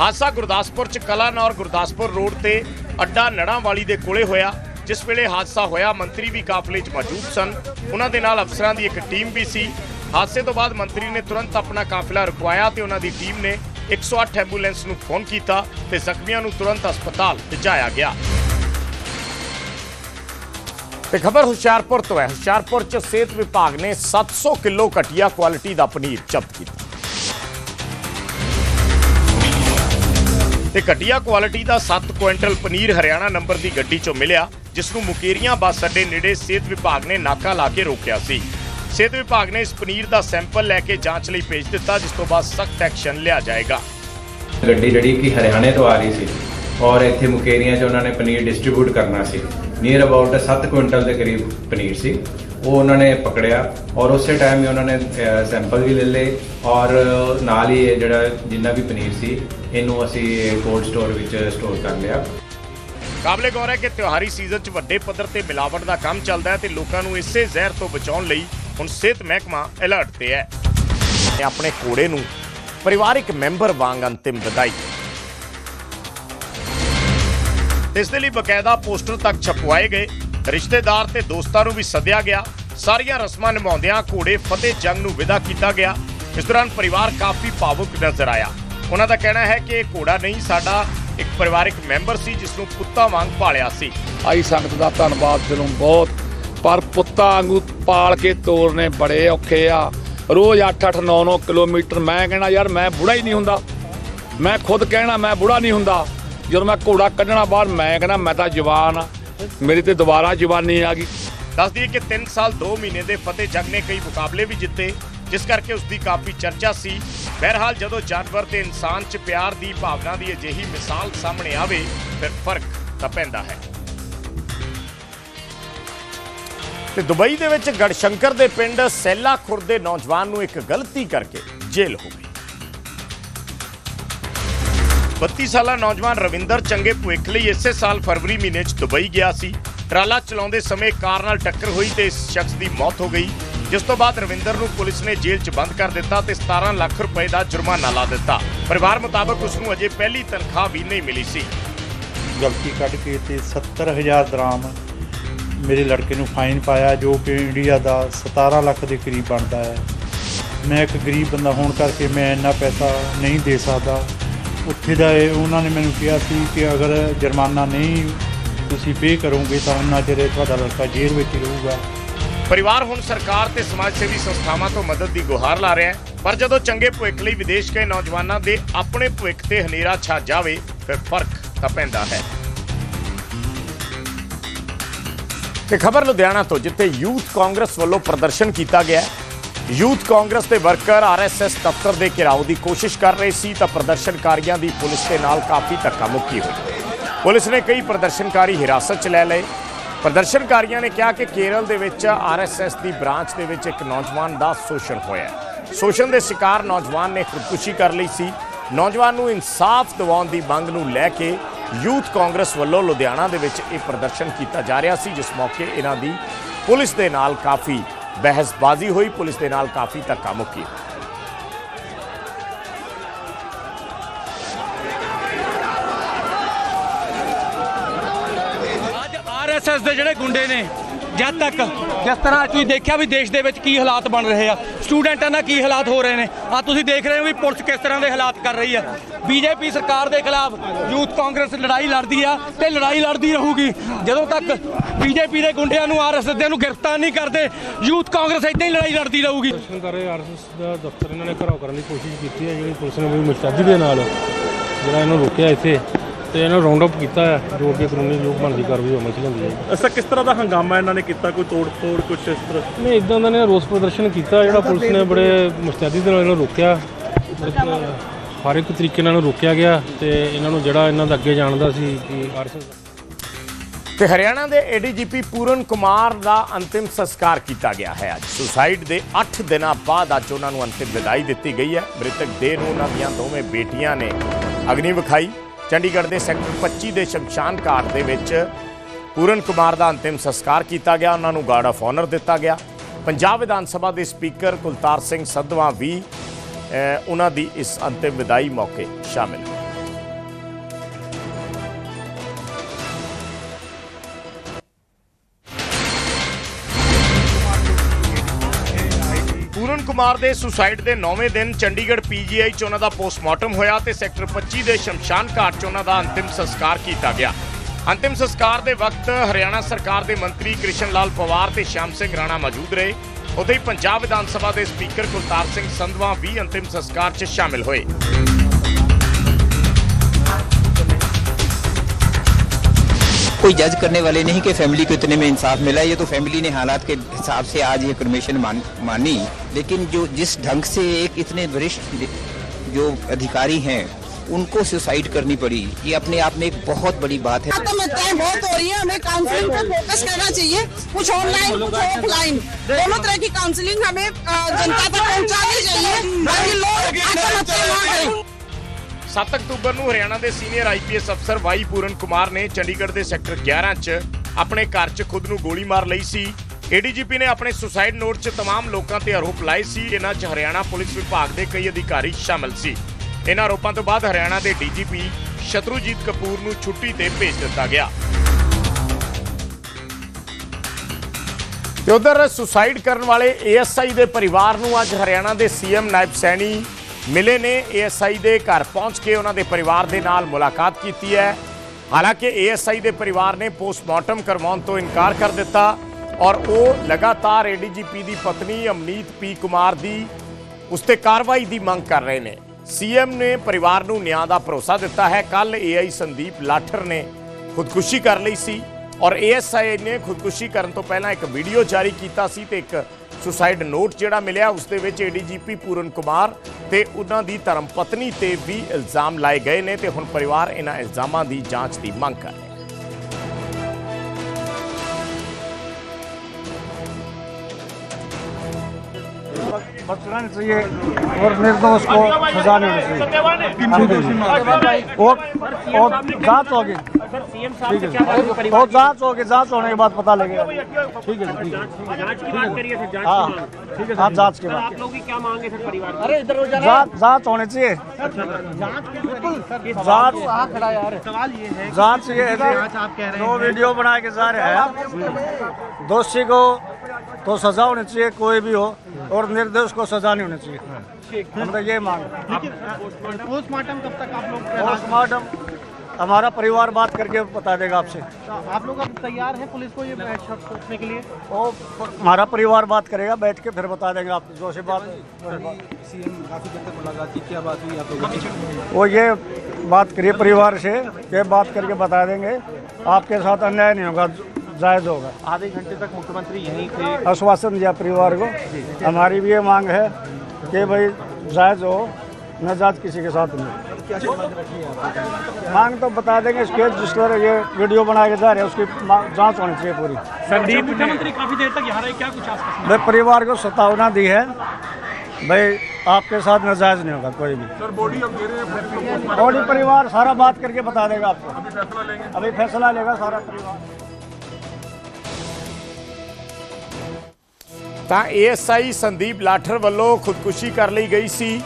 ਹਾਦਸਾ ਗੁਰਦਾਸਪੁਰ 'ਚ ਕਲਾਨੌਰ ਗੁਰਦਾਸਪੁਰ ਰੋਡ ਤੇ ਅੱਡਾ ਨੜਾਂ ਵਾਲੀ ਦੇ ਕੋਲੇ ਹੋਇਆ ਜਿਸ ਵੇਲੇ ਹਾਦਸਾ ਹੋਇਆ ਮੰਤਰੀ ਵੀ ਕਾਫਲੇ 'ਚ ਮੌਜੂਦ ਸਨ। ਉਹਨਾਂ ਦੇ ਨਾਲ ਅਫਸਰਾਂ ਦੀ ਇੱਕ ਟੀਮ ਵੀ ਸੀ। ਹਾਦਸੇ ਤੋਂ ਬਾਅਦ ਮੰਤਰੀ ਨੇ ਤੁਰੰਤ ਆਪਣਾ ਕਾਫਲਾ ਰੁਕਵਾਇਆ ਤੇ ਉਹਨਾਂ ਦੀ ਟੀਮ ਨੇ 108 ਐਂਬੂਲੈਂਸ ਨੂੰ ਫੋਨ ਕੀਤਾ ਤੇ ਜ਼ਖਮੀਆਂ ਨੂੰ ਤੁਰੰਤ ਹਸਪਤਾਲ ਪਹੁੰਚਾਇਆ ਗਿਆ। ਤੇ ਖਬਰ ਹੁਸ਼ਿਆਰਪੁਰ ਤੋਂ ਹੈ। ਹੁਸ਼ਿਆਰਪੁਰ 'ਚ ਸਿਹਤ ਵਿਭਾਗ ਨੇ 700 ਕਿਲੋ ਘਟੀਆ ਕੁਆਲਿਟੀ ਦਾ ਪਨੀਰ ਜ਼ਬਤ ਕੀਤਾ। ਤੇ ਘਟੀਆ ਕੁਆਲਿਟੀ ਦਾ 7 ਕੁਇੰਟਲ ਪਨੀਰ ਹਰਿਆਣਾ ਨੰਬਰ ਦੀ ਗੱਡੀ 'ਚੋਂ ਮਿਲਿਆ ਜਿਸ ਨੂੰ ਮੁਕੇਰੀਆਂ ਬੱਸ ਅੱਡੇ ਨੇੜੇ ਸਿਹਤ ਵਿਭਾਗ ਨੇ ਨਾਕਾ ਲਾ ਕੇ ਰੋਕਿਆ ਸੀ। ਸਿਹਤ ਵਿਭਾਗ ਨੇ ਇਸ ਪਨੀਰ ਦਾ ਸੈਂਪਲ ਲੈ ਕੇ ਜਾਂਚ ਲਈ ਭੇਜ ਦਿੱਤਾ ਜਿਸ ਤੋਂ ਬਾਅਦ ਸਖਤ ਐਕਸ਼ਨ ਲਿਆ ਜਾਏਗਾ। ਗੱਡੀ ਜਿਹੜੀ ਕਿ ਹਰਿਆਣੇ ਤੋਂ ਆ ਰਹੀ ਸੀ ਔਰ ਇੱਥੇ ਮੁਕੇਰੀਆਂ 'ਚ ਉਹਨਾਂ ਨੇ ਪਨੀਰ ਡਿਸਟ੍ਰੀਬਿਊਟ ਕਰਨਾ ਸੀ। ਨੀਅਰ ਅਬਾਊਟ 7 ਕੁਇੰਟਲ ਦੇ ਕਰੀਬ ਪਨੀਰ ਸੀ। ਉਹ ਉਹਨਾਂ ਨੇ ਪਕੜਿਆ ਔਰ ਉਸੇ ਟਾਈਮ ਹੀ ਉਹਨਾਂ ਨੇ ਸੈਂਪਲ ਵੀ ਲੈ ਲਏ ਔਰ ਨਾਲ ਹੀ ਇਹ ਜਿਹੜਾ ਜਿੰਨਾ ਵੀ ਪਨੀਰ ਸੀ ਇਹਨੂੰ ਅਸੀਂ ਕੋਲਡ ਸਟੋਰ ਵਿੱਚ ਸਟੋਰ ਕਰ ਲਿਆ। ਕਾਬਲੇ ਗੌਰ ਹੈ ਕਿ ਤਿਉਹਾਰੀ ਸੀਜ਼ਨ 'ਚ ਵੱਡੇ ਪੱਧਰ ਤੇ ਮਿਲਾਵਟ ਦਾ ਕੰਮ ਚੱਲਦਾ ਹੈ ਤੇ ਲੋਕਾਂ ਨੂੰ ਇਸੇ ਜ਼ਹਿਰ ਤੋਂ ਬਚਾਉਣ ਲਈ ਹੁਣ ਸਿਹਤ ਮਹਿਕਮਾ ਅਲਰਟ ਤੇ ਹੈ। ਤੇ ਆਪਣੇ ਕੋੜੇ ਨੂੰ ਪਰਿਵਾਰਿਕ ਮੈਂਬਰ ਵਾਂਗ ਅੰਤਿਮ ਵਿਦਾਈ। ਇਸ ਦੇ ਲਈ ਬਕਾਇਦਾ ਪੋਸਟਰ ਤੱਕ ਛਪਵਾਏ ਗਏ। ਰਿਸ਼ਤੇਦਾਰ ਤੇ ਦੋਸਤਾਂ ਨੂੰ ਵੀ ਸੱਦਿਆ ਗਿਆ। ਸਾਰੀਆਂ ਰਸਮਾਂ ਨਿਭਾਉਂਦਿਆਂ ਘੋੜੇ ਫਤਿਹ ਜੰਗ ਨੂੰ ਵਿਦਾ ਕੀਤਾ ਗਿਆ। ਇਸ ਦੌਰਾਨ ਪਰਿਵਾਰ ਕਾਫੀ ਭਾਵੁਕ ਨਜ਼ਰ ਆਇਆ। ਉਹਨਾਂ ਦਾ ਕਹਿਣਾ ਹੈ ਕਿ ਇਹ ਘੋੜਾ ਨਹੀਂ, ਸਾਡਾ ਇੱਕ ਪਰਿਵਾਰਿਕ ਮੈਂਬਰ ਸੀ, ਜਿਸ ਨੂੰ ਪੁੱਤਾਂ ਵਾਂਗ ਪਾਲਿਆ ਸੀ। ਆਈ ਸੰਗਤ ਦਾ ਧੰਨਵਾਦ ਦਿਲੋਂ ਬਹੁਤ ਪਰ ਪੁੱਤਾਂ ਵਾਂਗੂ ਪਾਲ ਕੇ ਤੋਰਨੇ ਬੜੇ ਔਖੇ ਆ। ਰੋਜ਼ 8-8 9-9 ਕਿਲੋਮੀਟਰ ਮੈਂ ਕਹਿਣਾ, ਯਾਰ ਮੈਂ ਬੁੜਾ ਹੀ ਨਹੀਂ ਹੁੰਦਾ। ਮੈਂ ਖੁਦ ਕਹਿਣਾ, ਮੈਂ ਬੁੜਾ ਨਹੀਂ ਹੁੰਦਾ। ਜਦੋਂ ਮੈਂ ਘੋੜਾ ਕੱਢਣਾ ਬਾਹਰ, ਮੈਂ ਕਹਿਣਾ, ਮੈਂ ਤਾਂ ਜਵਾਨ ਆ। ਮੇਰੀ ਤੇ ਦੁਬਾਰਾ ਜਵਾਨੀ ਆ ਗਈ। ਦੱਸ ਦਈਏ ਕਿ 3 ਸਾਲ 2 ਮਹੀਨੇ ਦੇ ਫਤਿਹ ਜੰਗ ਨੇ ਕਈ ਮੁਕਾਬਲੇ ਵੀ ਜਿੱਤੇ, ਜਿਸ ਕਰਕੇ ਉਸ ਦੀ ਕਾਫੀ ਚਰਚਾ ਸੀ। ਬਹਰਹਾਲ, ਜਦੋਂ ਜਾਨਵਰ ਤੇ ਇਨਸਾਨ 'ਚ ਪਿਆਰ ਦੀ ਭਾਵਨਾ ਦੀ ਅਜਿਹੀ ਮਿਸਾਲ ਸਾਹਮਣੇ ਆਵੇ, ਫਿਰ ਫ਼ਰਕ ਤਾਂ ਪੈਂਦਾ ਹੈ। ਤੇ ਦੁਬਈ ਦੇ ਵਿੱਚ ਗੜਸ਼ੰਕਰ ਦੇ ਪਿੰਡ ਸੈਲਾ ਖੁਰਦ ਦੇ ਨੌਜਵਾਨ ਨੂੰ ਇੱਕ ਗਲਤੀ ਕਰਕੇ ਜੇਲ੍ਹ ਹੋ ਗਈ 32 ਸਾਲਾ ਨੌਜਵਾਨ ਰਵਿੰਦਰ ਚੰਗੇ ਭੁੱਖ ਲਈ ਇਸੇ ਸਾਲ ਫਰਵਰੀ ਮਹੀਨੇ 'ਚ ਦੁਬਈ ਗਿਆ ਸੀ। ਟਰਾਲਾ ਚਲਾਉਂਦੇ ਸਮੇਂ ਕਾਰ ਨਾਲ ਟੱਕਰ ਹੋਈ ਤੇ ਇਸ ਸ਼ਖਸ ਦੀ ਮੌਤ ਹੋ ਗਈ। ਜਿਸ ਤੋਂ ਬਾਅਦ ਰਵਿੰਦਰ ਨੂੰ ਪੁਲਿਸ ਨੇ ਜੇਲ੍ਹ 'ਚ ਬੰਦ ਕਰ ਦਿੱਤਾ ਤੇ 17 ਲੱਖ ਰੁਪਏ ਦਾ ਜੁਰਮਾਨਾ ਲਾ ਦਿੱਤਾ। ਪਰਿਵਾਰ ਮੁਤਾਬਕ ਉਸ ਨੂੰ ਅਜੇ ਪਹਿਲੀ ਤਨਖਾਹ ਵੀ ਨਹੀਂ ਮਿਲੀ ਸੀ। ਗਲਤੀ ਕੱਢ ਕੇ ਤੇ 70000 ਦਰਾਮ ਮੇਰੇ ਲੜਕੇ ਨੂੰ ਫਾਈਨ ਪਾਇਆ, ਜੋ ਕਿ ਇੰਡੀਆ ਦਾ 17 ਲੱਖ ਦੇ ਕਰੀਬ ਬਣਦਾ ਹੈ। ਮੈਂ ਇੱਕ ਗਰੀਬ ਬੰਦਾ ਹੋਣ ਕਰਕੇ ਮੈਂ ਇੰਨਾ ਪੈਸਾ ਨਹੀਂ ਦੇ ਸਕਦਾ। ਉੱਥੇ ਦਾ ਉਹਨਾਂ ਨੇ ਮੈਨੂੰ ਕਿਹਾ ਸੀ ਕਿ ਅਗਰ ਜੁਰਮਾਨਾ ਨਹੀਂ ਤੁਸੀਂ ਪੇ ਕਰੋਗੇ, ਤਾਂ ਉਹਨਾਂ ਚਿਰ ਤੁਹਾਡਾ ਲੜਕਾ ਜੇਲ੍ਹ ਵਿੱਚ ਹੀ ਰਹੂਗਾ। ਪਰਿਵਾਰ ਹੁਣ ਸਰਕਾਰ ਤੇ ਸਮਾਜ ਸੇਵੀ ਸੰਸਥਾਵਾਂ ਤੋਂ ਮਦਦ ਦੀ ਗੁਹਾਰ ਲਾ ਰਿਹਾ ਹੈ। ਪਰ ਜਦੋਂ ਚੰਗੇ ਭਵਿੱਖ ਲਈ ਵਿਦੇਸ਼ ਗਏ ਨੌਜਵਾਨਾਂ ਦੇ ਆਪਣੇ ਭਵਿੱਖ ਤੇ ਹਨੇਰਾ ਛਾ ਜਾਵੇ, ਫਿਰ ਫ਼ਰਕ ਤਾਂ ਪੈਂਦਾ ਹੈ। ਤੇ ਖਬਰ ਲੁਧਿਆਣਾ ਤੋਂ, ਜਿੱਥੇ ਯੂਥ ਕਾਂਗਰਸ ਵੱਲੋਂ ਪ੍ਰਦਰਸ਼ਨ ਕੀਤਾ ਗਿਆ ਯੂਥ ਕਾਂਗਰਸ ਦੇ ਵਰਕਰ ਆਰਐਸਐਸ ਦਫ਼ਤਰ ਦੇ ਘਿਰਾਓ ਦੀ ਕੋਸ਼ਿਸ਼ ਕਰ ਰਹੇ ਸੀ, ਤਾਂ ਪ੍ਰਦਰਸ਼ਨਕਾਰੀਆਂ ਦੀ ਪੁਲਿਸ ਦੇ ਨਾਲ ਕਾਫੀ ਧੱਕਾ ਮੁੱਕੀ ਹੋਈ। ਪੁਲਿਸ ਨੇ ਕਈ ਪ੍ਰਦਰਸ਼ਨਕਾਰੀ ਹਿਰਾਸਤ 'ਚ ਲੈ ਲਏ। ਪ੍ਰਦਰਸ਼ਨਕਾਰੀਆਂ ਨੇ ਕਿਹਾ ਕਿ ਕੇਰਲ ਦੇ ਵਿੱਚ ਆਰਐਸਐਸ ਦੀ ਬ੍ਰਾਂਚ ਦੇ ਵਿੱਚ ਇੱਕ ਨੌਜਵਾਨ ਦਾ ਸ਼ੋਸ਼ਣ ਹੋਇਆ ਸ਼ੋਸ਼ਣ ਦੇ ਸ਼ਿਕਾਰ ਨੌਜਵਾਨ ਨੇ ਖੁਦਕੁਸ਼ੀ ਕਰ ਲਈ ਸੀ। ਨੌਜਵਾਨ ਨੂੰ ਇਨਸਾਫ ਦਿਵਾਉਣ ਦੀ ਮੰਗ ਨੂੰ ਲੈ ਕੇ ਯੂਥ ਕਾਂਗਰਸ ਵੱਲੋਂ ਲੁਧਿਆਣਾ ਦੇ ਵਿੱਚ ਇਹ ਪ੍ਰਦਰਸ਼ਨ ਕੀਤਾ ਜਾ ਰਿਹਾ ਸੀ, ਜਿਸ ਮੌਕੇ ਇਹਨਾਂ ਦੀ ਪੁਲਿਸ ਦੇ ਨਾਲ ਕਾਫੀ ਬਹਿਸਬਾਜ਼ੀ ਹੋਈ, ਪੁਲਿਸ ਦੇ ਨਾਲ ਕਾਫੀ ਧੱਕਾ ਮੁੱਕੀ। ਅੱਜ ਆਰਐਸਐਸ ਦੇ ਜਿਹੜੇ ਗੁੰਡੇ ਨੇ ਜਦ ਤੱਕ ਜਿਸ ਤਰ੍ਹਾਂ ਤੁਸੀਂ ਦੇਖਿਆ ਵੀ ਦੇਸ਼ ਦੇ ਵਿੱਚ ਕੀ ਹਾਲਾਤ ਬਣ ਰਹੇ ਆ, ਸਟੂਡੈਂਟਾਂ ਨਾਲ ਕੀ ਹਾਲਾਤ ਹੋ ਰਹੇ ਨੇ ਆ ਤੁਸੀਂ ਦੇਖ ਰਹੇ ਹੋ ਵੀ ਪੁਲਿਸ ਕਿਸ ਤਰ੍ਹਾਂ ਦੇ ਹਾਲਾਤ ਕਰ ਰਹੀ ਆ। ਬੀਜੇਪੀ ਸਰਕਾਰ ਦੇ ਖਿਲਾਫ ਯੂਥ ਕਾਂਗਰਸ ਲੜਾਈ ਲੜਦੀ ਆ ਤੇ ਲੜਾਈ ਲੜਦੀ ਰਹੂਗੀ। ਜਦੋਂ ਤੱਕ ਬੀਜੇਪੀ ਦੇ ਗੁੰਡਿਆਂ ਨੂੰ ਆਰਐਸਐਸ ਦੇ ਨੂੰ ਗ੍ਰਿਫਤਾਰ ਨਹੀਂ ਕਰਦੇ, ਯੂਥ ਕਾਂਗਰਸ ਇਦਾਂ ਹੀ ਲੜਾਈ ਲੜਦੀ ਰਹੂਗੀ। ਪ੍ਰਦਰਸ਼ਨ ਕਰ ਰਹੇ ਆਰਐਸਐਸ ਦਾ ਦਫ਼ਤਰ ਇਹਨਾਂ ਨੇ ਘਰਾਓ ਕਰਨ ਦੀ ਕੋਸ਼ਿਸ਼ ਕੀਤੀ ਹੈ ਜਿਹੜੀ ਪੁਲਿਸ ਨੇ ਵੀ ਮੁਸ਼ਤੈਦੀ ਦੇ ਨਾਲ ਜਿਹੜਾ ਇਹਨੂੰ ਰੋਕਿਆ ਇੱਥੇ। ਤੇ ਇਹਨਾਂ ਰਾਉਂਡ ਅਪ ਕੀਤਾ ਹੈ ਜੋ ਕਿ ਕਾਨੂੰਨੀ ਲੋਕ ਬਣਦੀ ਕਾਰਵਾਈ ਅਮਲ ਚ ਲਿਆਂਦੀ ਹੈ। ਅਸਾ ਕਿਸ ਤਰ੍ਹਾਂ ਦਾ ਹੰਗਾਮਾ ਇਹਨਾਂ ਨੇ ਕੀਤਾ? ਕੋਈ ਤੋੜ ਫੋੜ ਕੁਛ ਇਸ ਤਰ੍ਹਾਂ? ਨਹੀਂ ਇਦਾਂ ਦਾ ਨੇ ਰੋਸ ਪ੍ਰਦਰਸ਼ਨ ਕੀਤਾ ਜਿਹੜਾ ਪੁਲਿਸ ਨੇ ਬੜੇ ਮੁਸ਼ਤੈਦੀ ਦੇ ਨਾਲ ਇਹਨੂੰ ਰੋਕਿਆ। ਹਰ ਇੱਕ ਤਰੀਕੇ ਨਾਲ ਰੋਕਿਆ ਗਿਆ ਤੇ ਇਹਨਾਂ ਨੂੰ ਜਿਹੜਾ ਇਹਨਾਂ ਦਾ ਅੱਗੇ ਜਾਣ ਦਾ ਸੀ ਕਿ ਆਰਐਸਐਸ ਤੇ ਹਰਿਆਣਾ ਦੇ ਏਡੀਜੀਪੀ ਪੂਰਨ ਕੁਮਾਰ ਦਾ ਅੰਤਿਮ ਸੰਸਕਾਰ ਕੀਤਾ ਗਿਆ ਹੈ ਅੱਜ। ਸੁਸਾਈਡ ਦੇ 8 ਦਿਨਾਂ ਬਾਅਦ ਅੱਜ ਉਹਨਾਂ ਨੂੰ ਅੰਤਿਮ ਵਿਦਾਈ ਦਿੱਤੀ ਗਈ ਹੈ। ਮ੍ਰਿਤਕ ਦੇਹ ਨੂੰ ਉਹਨਾਂ ਦੀਆਂ ਦੋਵੇਂ ਬੇਟੀਆਂ ਨੇ ਅਗਨੀ ਵਿਖਾਈ। ਚੰਡੀਗੜ੍ਹ ਦੇ ਸੈਕਟਰ 25 ਦੇ ਸ਼ਮਸ਼ਾਨ ਘਾਟ ਦੇ ਵਿੱਚ ਪੂਰਨ ਕੁਮਾਰ ਦਾ ਅੰਤਿਮ ਸੰਸਕਾਰ ਕੀਤਾ ਗਿਆ। ਉਹਨਾਂ ਨੂੰ ਗਾਰਡ ਆਫ ਆਨਰ ਦਿੱਤਾ ਗਿਆ। ਪੰਜਾਬ ਵਿਧਾਨ ਸਭਾ ਦੇ ਸਪੀਕਰ ਕੁਲਤਾਰ ਸਿੰਘ ਸੰਧਵਾ ਵੀ ਉਹਨਾਂ ਦੀ ਇਸ ਅੰਤਿਮ ਵਿਦਾਈ ਮੌਕੇ ਸ਼ਾਮਿਲ ਕੁਮਾਰ ਦੇ ਸੁਸਾਈਡ ਦੇ 9ਵੇਂ ਦਿਨ ਚੰਡੀਗੜ੍ਹ ਪੀਜੀਆਈ 'ਚ ਉਹਨਾਂ ਦਾ ਪੋਸਟਮਾਰਟਮ ਹੋਇਆ ਤੇ ਸੈਕਟਰ 25 ਦੇ ਸ਼ਮਸ਼ਾਨ ਘਾਟ 'ਚ ਉਹਨਾਂ ਦਾ ਅੰਤਿਮ ਸੰਸਕਾਰ ਕੀਤਾ ਗਿਆ। ਅੰਤਿਮ ਸੰਸਕਾਰ ਦੇ ਵਕਤ ਹਰਿਆਣਾ ਸਰਕਾਰ ਦੇ ਮੰਤਰੀ ਕ੍ਰਿਸ਼ਨ ਲਾਲ ਪਵਾਰ ਤੇ ਸ਼ਾਮ ਸਿੰਘ ਰਾਣਾ ਮੌਜੂਦ ਰਹੇ। ਉੱਥੇ ਹੀ ਪੰਜਾਬ ਵਿਧਾਨ ਸਭਾ ਦੇ ਸਪੀਕਰ ਕੁਲਤਾਰ ਸਿੰਘ ਸੰਧਵਾ ਵੀ ਅੰਤਿਮ ਸੰਸਕਾਰ 'ਚ ਸ਼ਾਮਿਲ ਹੋਏ। कोई जज करने वाले नहीं कि फैमिली को इतने में इंसाफ मिला ये तो फैमिली ने हालात के हिसाब से आज ये क्रिमेशन मान, मानी। लेकिन जो जिस ढंग से एक इतने वरिष्ठ जो अधिकारी हैं उनको सुसाइड करनी पड़ी ये अपने आप में एक बहुत बड़ी बात है। आत्महत्याएँ बहुत हो रही है हमें काउंसलिंग पे फोकस करना चाहिए। कुछ ऑनलाइन कुछ ऑफलाइन दोनों तरह की काउंसलिंग हमें जनता तक पहुंचानी चाहिए। 7 ਅਕਤੂਬਰ ਨੂੰ ਹਰਿਆਣਾ ਦੇ ਸੀਨੀਅਰ ਆਈਪੀਐਸ ਅਫਸਰ ਵਾਈ ਪੂਰਨ ਕੁਮਾਰ ਨੇ ਚੰਡੀਗੜ੍ਹ ਦੇ ਸੈਕਟਰ 11 'ਚ ਆਪਣੇ ਘਰ 'ਚ ਖੁਦ ਨੂੰ ਗੋਲੀ ਮਾਰ ਲਈ ਸੀ ਏਡੀਜੀਪੀ ਨੇ ਆਪਣੇ ਸੁਸਾਈਡ ਨੋਟ 'ਚ तमाम ਲੋਕਾਂ ਤੇ ਆਰੋਪ ਲਾਏ ਸੀ ਇਹਨਾਂ 'ਚ ਹਰਿਆਣਾ ਪੁਲਿਸ ਵਿਭਾਗ ਦੇ ਕਈ ਅਧਿਕਾਰੀ ਸ਼ਾਮਲ ਸੀ ਇਹਨਾਂ ਆਰੋਪਾਂ ਤੋਂ ਬਾਅਦ ਹਰਿਆਣਾ ਦੇ ਡੀਜੀਪੀ ਸ਼ਤਰੂਜੀਤ ਕਪੂਰ ਨੂੰ ਛੁੱਟੀ ਤੇ ਭੇਜ ਦਿੱਤਾ ਗਿਆ ਤੇ ਉਧਰ ਸੁਸਾਈਡ ਕਰਨ ਵਾਲੇ ਏਐਸਆਈ ਦੇ ਪਰਿਵਾਰ ਨੂੰ ਅੱਜ ਹਰਿਆਣਾ ਦੇ ਸੀਐਮ ਨਾਇਬ ਸੈਣੀ ਮਿਲੇ ਨੇ ਏਐਸਆਈ ਦੇ ਘਰ ਪਹੁੰਚ ਕੇ ਉਹਨਾਂ ਦੇ ਪਰਿਵਾਰ ਦੇ ਨਾਲ ਮੁਲਾਕਾਤ ਕੀਤੀ ਹੈ। ਹਾਲਾਂਕਿ ਏਐਸਆਈ ਦੇ ਪਰਿਵਾਰ ਨੇ ਪੋਸਟਮਾਰਟਮ ਕਰਵਾਉਣ ਤੋਂ ਇਨਕਾਰ ਕਰ ਦਿੱਤਾ ਔਰ ਉਹ ਲਗਾਤਾਰ ਏਡੀਜੀਪੀ ਦੀ ਪਤਨੀ ਅਮਨੀਤ ਪੀ ਕੁਮਾਰ ਦੀ ਉਸ ਤੇ ਕਾਰਵਾਈ ਦੀ ਮੰਗ ਕਰ ਰਹੇ ਨੇ। ਸੀਐਮ ਨੇ ਪਰਿਵਾਰ ਨੂੰ ਨਿਆਂ ਦਾ ਭਰੋਸਾ ਦਿੱਤਾ ਹੈ। ਕੱਲ ਏਆਈ ਸੰਦੀਪ ਲਾਠਰ ਨੇ ਖੁਦਕੁਸ਼ੀ ਕਰ ਲਈ ਸੀ ਔਰ ਏਐਸਆਈ ਨੇ ਖੁਦਕੁਸ਼ੀ ਕਰਨ ਤੋਂ ਪਹਿਲਾਂ ਇੱਕ ਵੀਡੀਓ ਜਾਰੀ ਕੀਤਾ ਸੀ ਤੇ ਇੱਕ ਸੁਸਾਈਡ ਨੋਟ ਜਿਹੜਾ ਮਿਲਿਆ, ਉਸ ਦੇ ਵਿੱਚ ਏਡੀਜੀਪੀ ਪੂਰਨ ਕੁਮਾਰ ਤੇ ਉਹਨਾਂ ਦੀ ਧਰਮ ਪਤਨੀ ਤੇ ਵੀ ਇਲਜ਼ਾਮ ਲਾਏ ਗਏ ਨੇ ਤੇ ਹੁਣ ਪਰਿਵਾਰ ਇਹਨਾਂ ਇਲਜ਼ਾਮਾਂ ਦੀ ਜਾਂਚ ਦੀ ਮੰਗ ਕਰ ਰਿਹਾ चाहिए और निर्दोष को सजा नहीं होनी चाहिए। और और जाँच होगी। ठीक है। और जाँच होगी जाँच होने के बाद पता लगेगा। ठीक है ठीक है। जाँच की बात करिए सर जाँच हाँ। ठीक है हाँ जाँच के बाद। आप लोगों की क्या मांग सर परिवार अरे इधर जाँच होनी चाहिए। जाँच ये है है हैं वीडियो बना के जा रहे हैं। दोषी को तो सजा होनी चाहिए कोई भी हो। और निर्दोष को सजा नहीं होनी चाहिए। हम तो ये मांग। पोस्टमार्टम कब तक आप लोग पोस्टमार्टम हमारा परिवार बात करके बता देगा आपसे। आप लोग अब तैयार हैं पुलिस को ये सोचने के लिए? वो हमारा परिवार बात करेगा बैठ के फिर बता देंगे आप जो से बात सीएम काफ़ी देर तक मुलाकात की क्या बात हुई आप लोगों वो ये बात करिए परिवार से ये बात करके बता देंगे। आपके साथ अन्याय नहीं होगा। जायज़ होगा आधे घंटे तक मुख्यमंत्री यहीं थे। आश्वासन दिया परिवार को। हमारी भी ये मांग है कि भाई जायज़ हो न जात किसी के साथ नहीं मांग रखी है आपको मांग तो बता देंगे इसके जिस तरह ये वीडियो बना के जा रहे हैं उसकी जाँच होनी चाहिए पूरी। संदीप मुख्यमंत्री काफ़ी देर तक यहाँ रहे क्या कुछ मैं परिवार को सतावना दी है। भाई आपके साथ नाजायज नहीं होगा कोई भी। सर बॉडी हैं बॉडी परिवार सारा बात करके बता देगा आपको। अभी फैसला अभी फैसला लेगा सारा परिवार। ਤਾਂ ਏਐਸਆਈ ਸੰਦੀਪ ਲਾਠਰ ਵੱਲੋਂ ਖੁਦਕੁਸ਼ੀ ਕਰ ਲਈ ਗਈ ਸੀ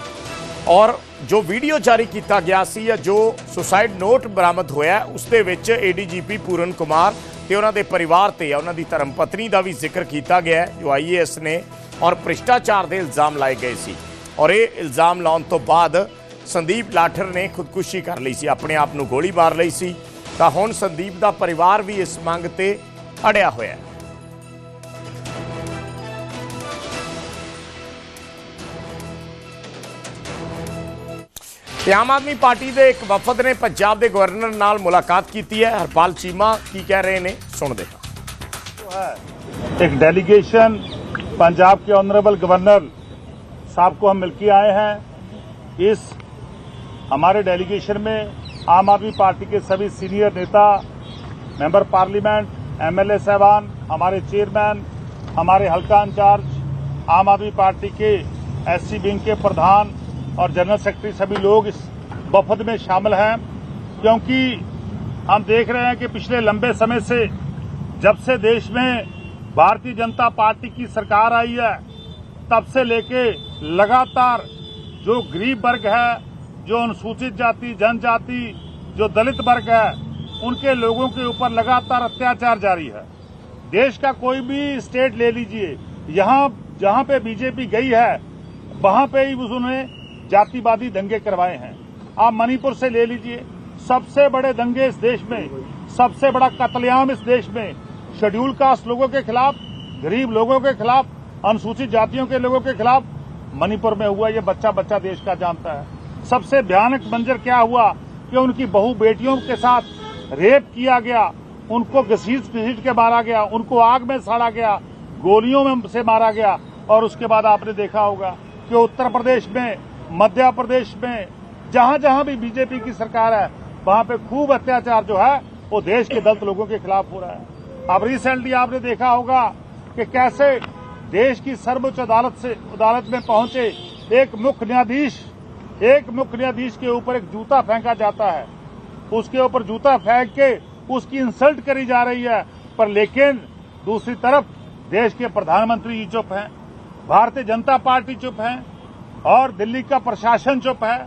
ਔਰ ਜੋ ਵੀਡੀਓ ਜਾਰੀ ਕੀਤਾ ਗਿਆ ਸੀ ਜਾਂ ਜੋ ਸੁਸਾਈਡ ਨੋਟ ਬਰਾਮਦ ਹੋਇਆ ਉਸ ਦੇ ਵਿੱਚ ਏਡੀਜੀਪੀ ਪੂਰਨ ਕੁਮਾਰ ਤੇ ਉਹਨਾਂ ਦੇ ਪਰਿਵਾਰ ਤੇ ਉਹਨਾਂ ਦੀ ਧਰਮ ਪਤਨੀ ਦਾ ਵੀ ਜ਼ਿਕਰ ਕੀਤਾ ਗਿਆ ਹੈ, ਜੋ ਆਈਏਐਸ ਨੇ ਔਰ ਭ੍ਰਿਸ਼ਟਾਚਾਰ ਦੇ ਇਲਜ਼ਾਮ ਲਾਏ ਗਏ ਸੀ। ਔਰ ਇਹ ਇਲਜ਼ਾਮ ਲਾਉਣ ਤੋਂ ਬਾਅਦ ਸੰਦੀਪ ਲਾਠਰ ਨੇ ਖੁਦਕੁਸ਼ੀ ਕਰ ਲਈ ਸੀ ਆਪਣੇ ਆਪ ਨੂੰ ਗੋਲੀ ਮਾਰ ਲਈ ਸੀ। ਤਾਂ ਹੁਣ ਸੰਦੀਪ ਦਾ ਪਰਿਵਾਰ ਵੀ ਇਸ ਮੰਗ ਤੇ ਅੜਿਆ ਹੋਇਆ ਹੈ। ਤੇ ਆਮ ਆਦਮੀ ਪਾਰਟੀ ਦੇ ਇੱਕ ਵਫਦ ਨੇ ਪੰਜਾਬ ਦੇ ਗਵਰਨਰ ਨਾਲ ਮੁਲਾਕਾਤ ਕੀਤੀ ਹੈ ਹਰਪਾਲ ਚੀਮਾ ਕੀ ਕਹਿ ਰਹੇ ਨੇ ਸੁਣਦੇ ਹਾਂ एक डेलीगेशन पंजाब के ऑनरेबल गवर्नर साहब को हम मिलकर आए हैं इस हमारे डेलीगेशन में आम आदमी पार्टी के सभी सीनियर नेता मेंबर पार्लियामेंट एमएलए साहबान हमारे चेयरमैन हमारे हल्का इंचार्ज आम आदमी पार्टी के एससी विंग के प्रधान और जनरल सेक्रेटरी सभी लोग इस वफद में शामिल हैं, क्योंकि हम देख रहे हैं कि पिछले लंबे समय से जब से देश में भारतीय जनता पार्टी की सरकार आई है, तब से लेके लगातार जो गरीब वर्ग है, जो अनुसूचित जाति, जनजाति, जो दलित वर्ग है, उनके लोगों के ऊपर लगातार अत्याचार जारी है। देश का कोई भी स्टेट ले लीजिए, यहाँ, जहाँ पे बीजेपी गई है, वहाँ पे ही उन्होंने जातिवादी दंगे करवाए हैं। आप मणिपुर से ले लीजिए। सबसे बड़े दंगे इस देश में, सबसे बड़ा कतलेआम इस देश में शेड्यूल कास्ट लोगों के खिलाफ, गरीब लोगों के खिलाफ, अनुसूचित जातियों के लोगों के खिलाफ मणिपुर में हुआ, ये बच्चा बच्चा देश का जानता है। सबसे भयानक मंजर क्या हुआ कि उनकी बहु बेटियों के साथ रेप किया गया, उनको घसीट घसीट के मारा गया, उनको आग में साड़ा गया, गोलियों में से मारा गया, और उसके बाद आपने देखा होगा कि उत्तर प्रदेश में मध्य प्रदेश में जहाँ जहाँ भी बीजेपी की सरकार है, वहाँ पे खूब अत्याचार जो है, वो देश के दलित लोगों के खिलाफ हो रहा है। अब रिसेंटली आपने देखा होगा कि कैसे देश की सर्वोच्च अदालत से, अदालत में पहुँचे एक मुख्य न्यायाधीश, एक मुख्य न्यायाधीश के ऊपर एक जूता फेंका जाता है। उसके ऊपर जूता फेंक के उसकी इंसल्ट करी जा रही है, पर लेकिन दूसरी तरफ़ देश के प्रधानमंत्री जी चुप हैं, भारतीय जनता पार्टी चुप है और दिल्ली का प्रशासन चुप है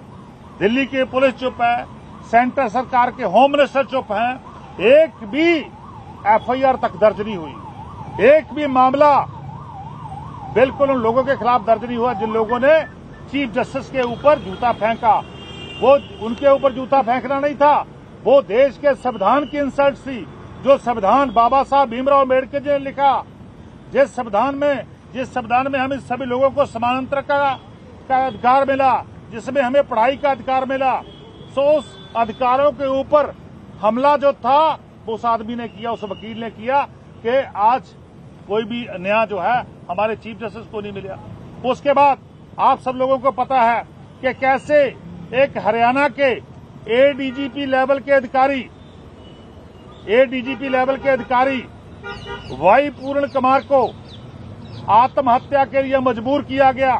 दिल्ली की पुलिस चुप है सेंटर सरकार के होम मिनिस्टर चुप हैं। एक भी एफआईआर तक दर्ज नहीं हुई। एक भी मामला बिल्कुल उन लोगों के खिलाफ दर्ज नहीं हुआ जिन लोगों ने चीफ जस्टिस के ऊपर जूता फेंका। वो उनके ऊपर जूता फेंकना नहीं था। वो देश के संविधान की इंसल्ट थी जो संविधान बाबा साहब भीमराव अंबेडकर जी ने लिखा। जिस संविधान में जिस संविधान में हमें सभी लोगों को समानांतर का, का अधिकार मिला, जिसमें हमें पढ़ाई का अधिकार मिला। सो उस अधिकारों के ऊपर हमला जो था, वो उस आदमी ने किया, उस वकील ने किया कि आज कोई भी न्याय जो है, हमारे चीफ जस्टिस को नहीं मिला। उसके बाद आप सब लोगों को पता है कि कैसे एक हरियाणा के एडीजीपी लेवल के अधिकारी एडीजीपी लेवल के अधिकारी वाई पूर्ण कुमार को आत्महत्या के लिए मजबूर किया गया।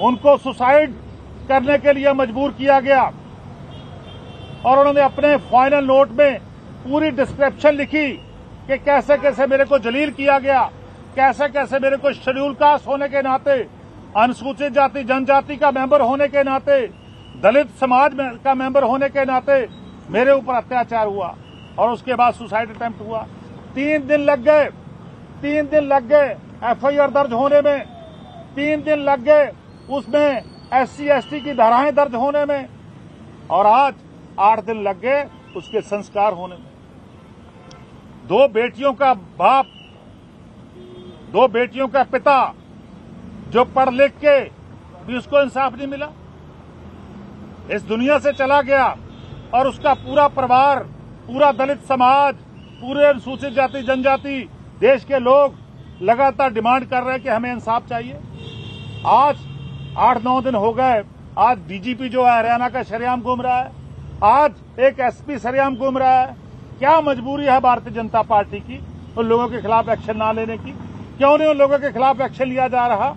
उनको सुसाइड करने के लिए मजबूर किया गया। और उन्होंने अपने फाइनल नोट में पूरी डिस्क्रिप्शन लिखी कि कैसे कैसे मेरे को जलील किया गया, कैसे कैसे मेरे को शेड्यूल कास्ट होने के नाते, अनुसूचित जाति, जनजाति का मेंबर होने के नाते, दलित समाज का मेंबर होने के नाते मेरे ऊपर अत्याचार हुआ और उसके बाद सुसाइड अटेम्प्ट हुआ। तीन दिन लग गए, तीन दिन लग गए एफआईआर दर्ज होने में, तीन दिन लग गए उसमें एस सी की धाराएँ दर्ज होने में और आज आठ दिन लग गए उसके संस्कार होने में। दो बेटियों का बाप, दो बेटियों का पिता जो पढ़ लिख के भी उसको इंसाफ नहीं मिला, इस दुनिया से चला गया और उसका पूरा परिवार, पूरा दलित समाज, पूरे अनुसूचित जाति, जनजाति, देश के लोग लगातार डिमांड कर रहे हैं कि हमें इंसाफ चाहिए। आज आठ नौ दिन हो गए। आज डीजीपी जो है, हरियाणा का शरेआम घूम रहा है। आज एक एसपी सरेआम घूम रहा है। क्या मजबूरी है भारतीय जनता पार्टी की उन लोगों के खिलाफ एक्शन ना लेने की? क्यों नहीं उन लोगों के खिलाफ एक्शन लिया जा रहा?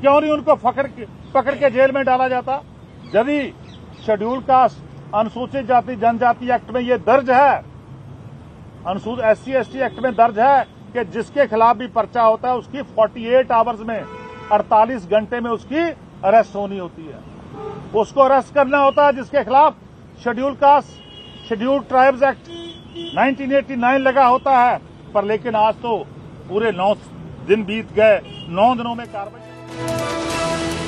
क्यों नहीं उनको पकड़ के जेल में डाला जाता? यदि शेड्यूल कास्ट, अनुसूचित जाति, जनजाति एक्ट में ये दर्ज है, अनुसूचित एस सी एक्ट में दर्ज है कि जिसके खिलाफ भी पर्चा होता है, उसकी 48 आवर्स में 48 घंटे में उसकी अरेस्ट होनी होती है। उसको अरेस्ट करना होता है जिसके खिलाफ schedule caste schedule tribes act 1989 लगा होता है। पर लेकिन आज तो पूरे नौ दिन बीत गए, नौ दिनों में कार्रवाई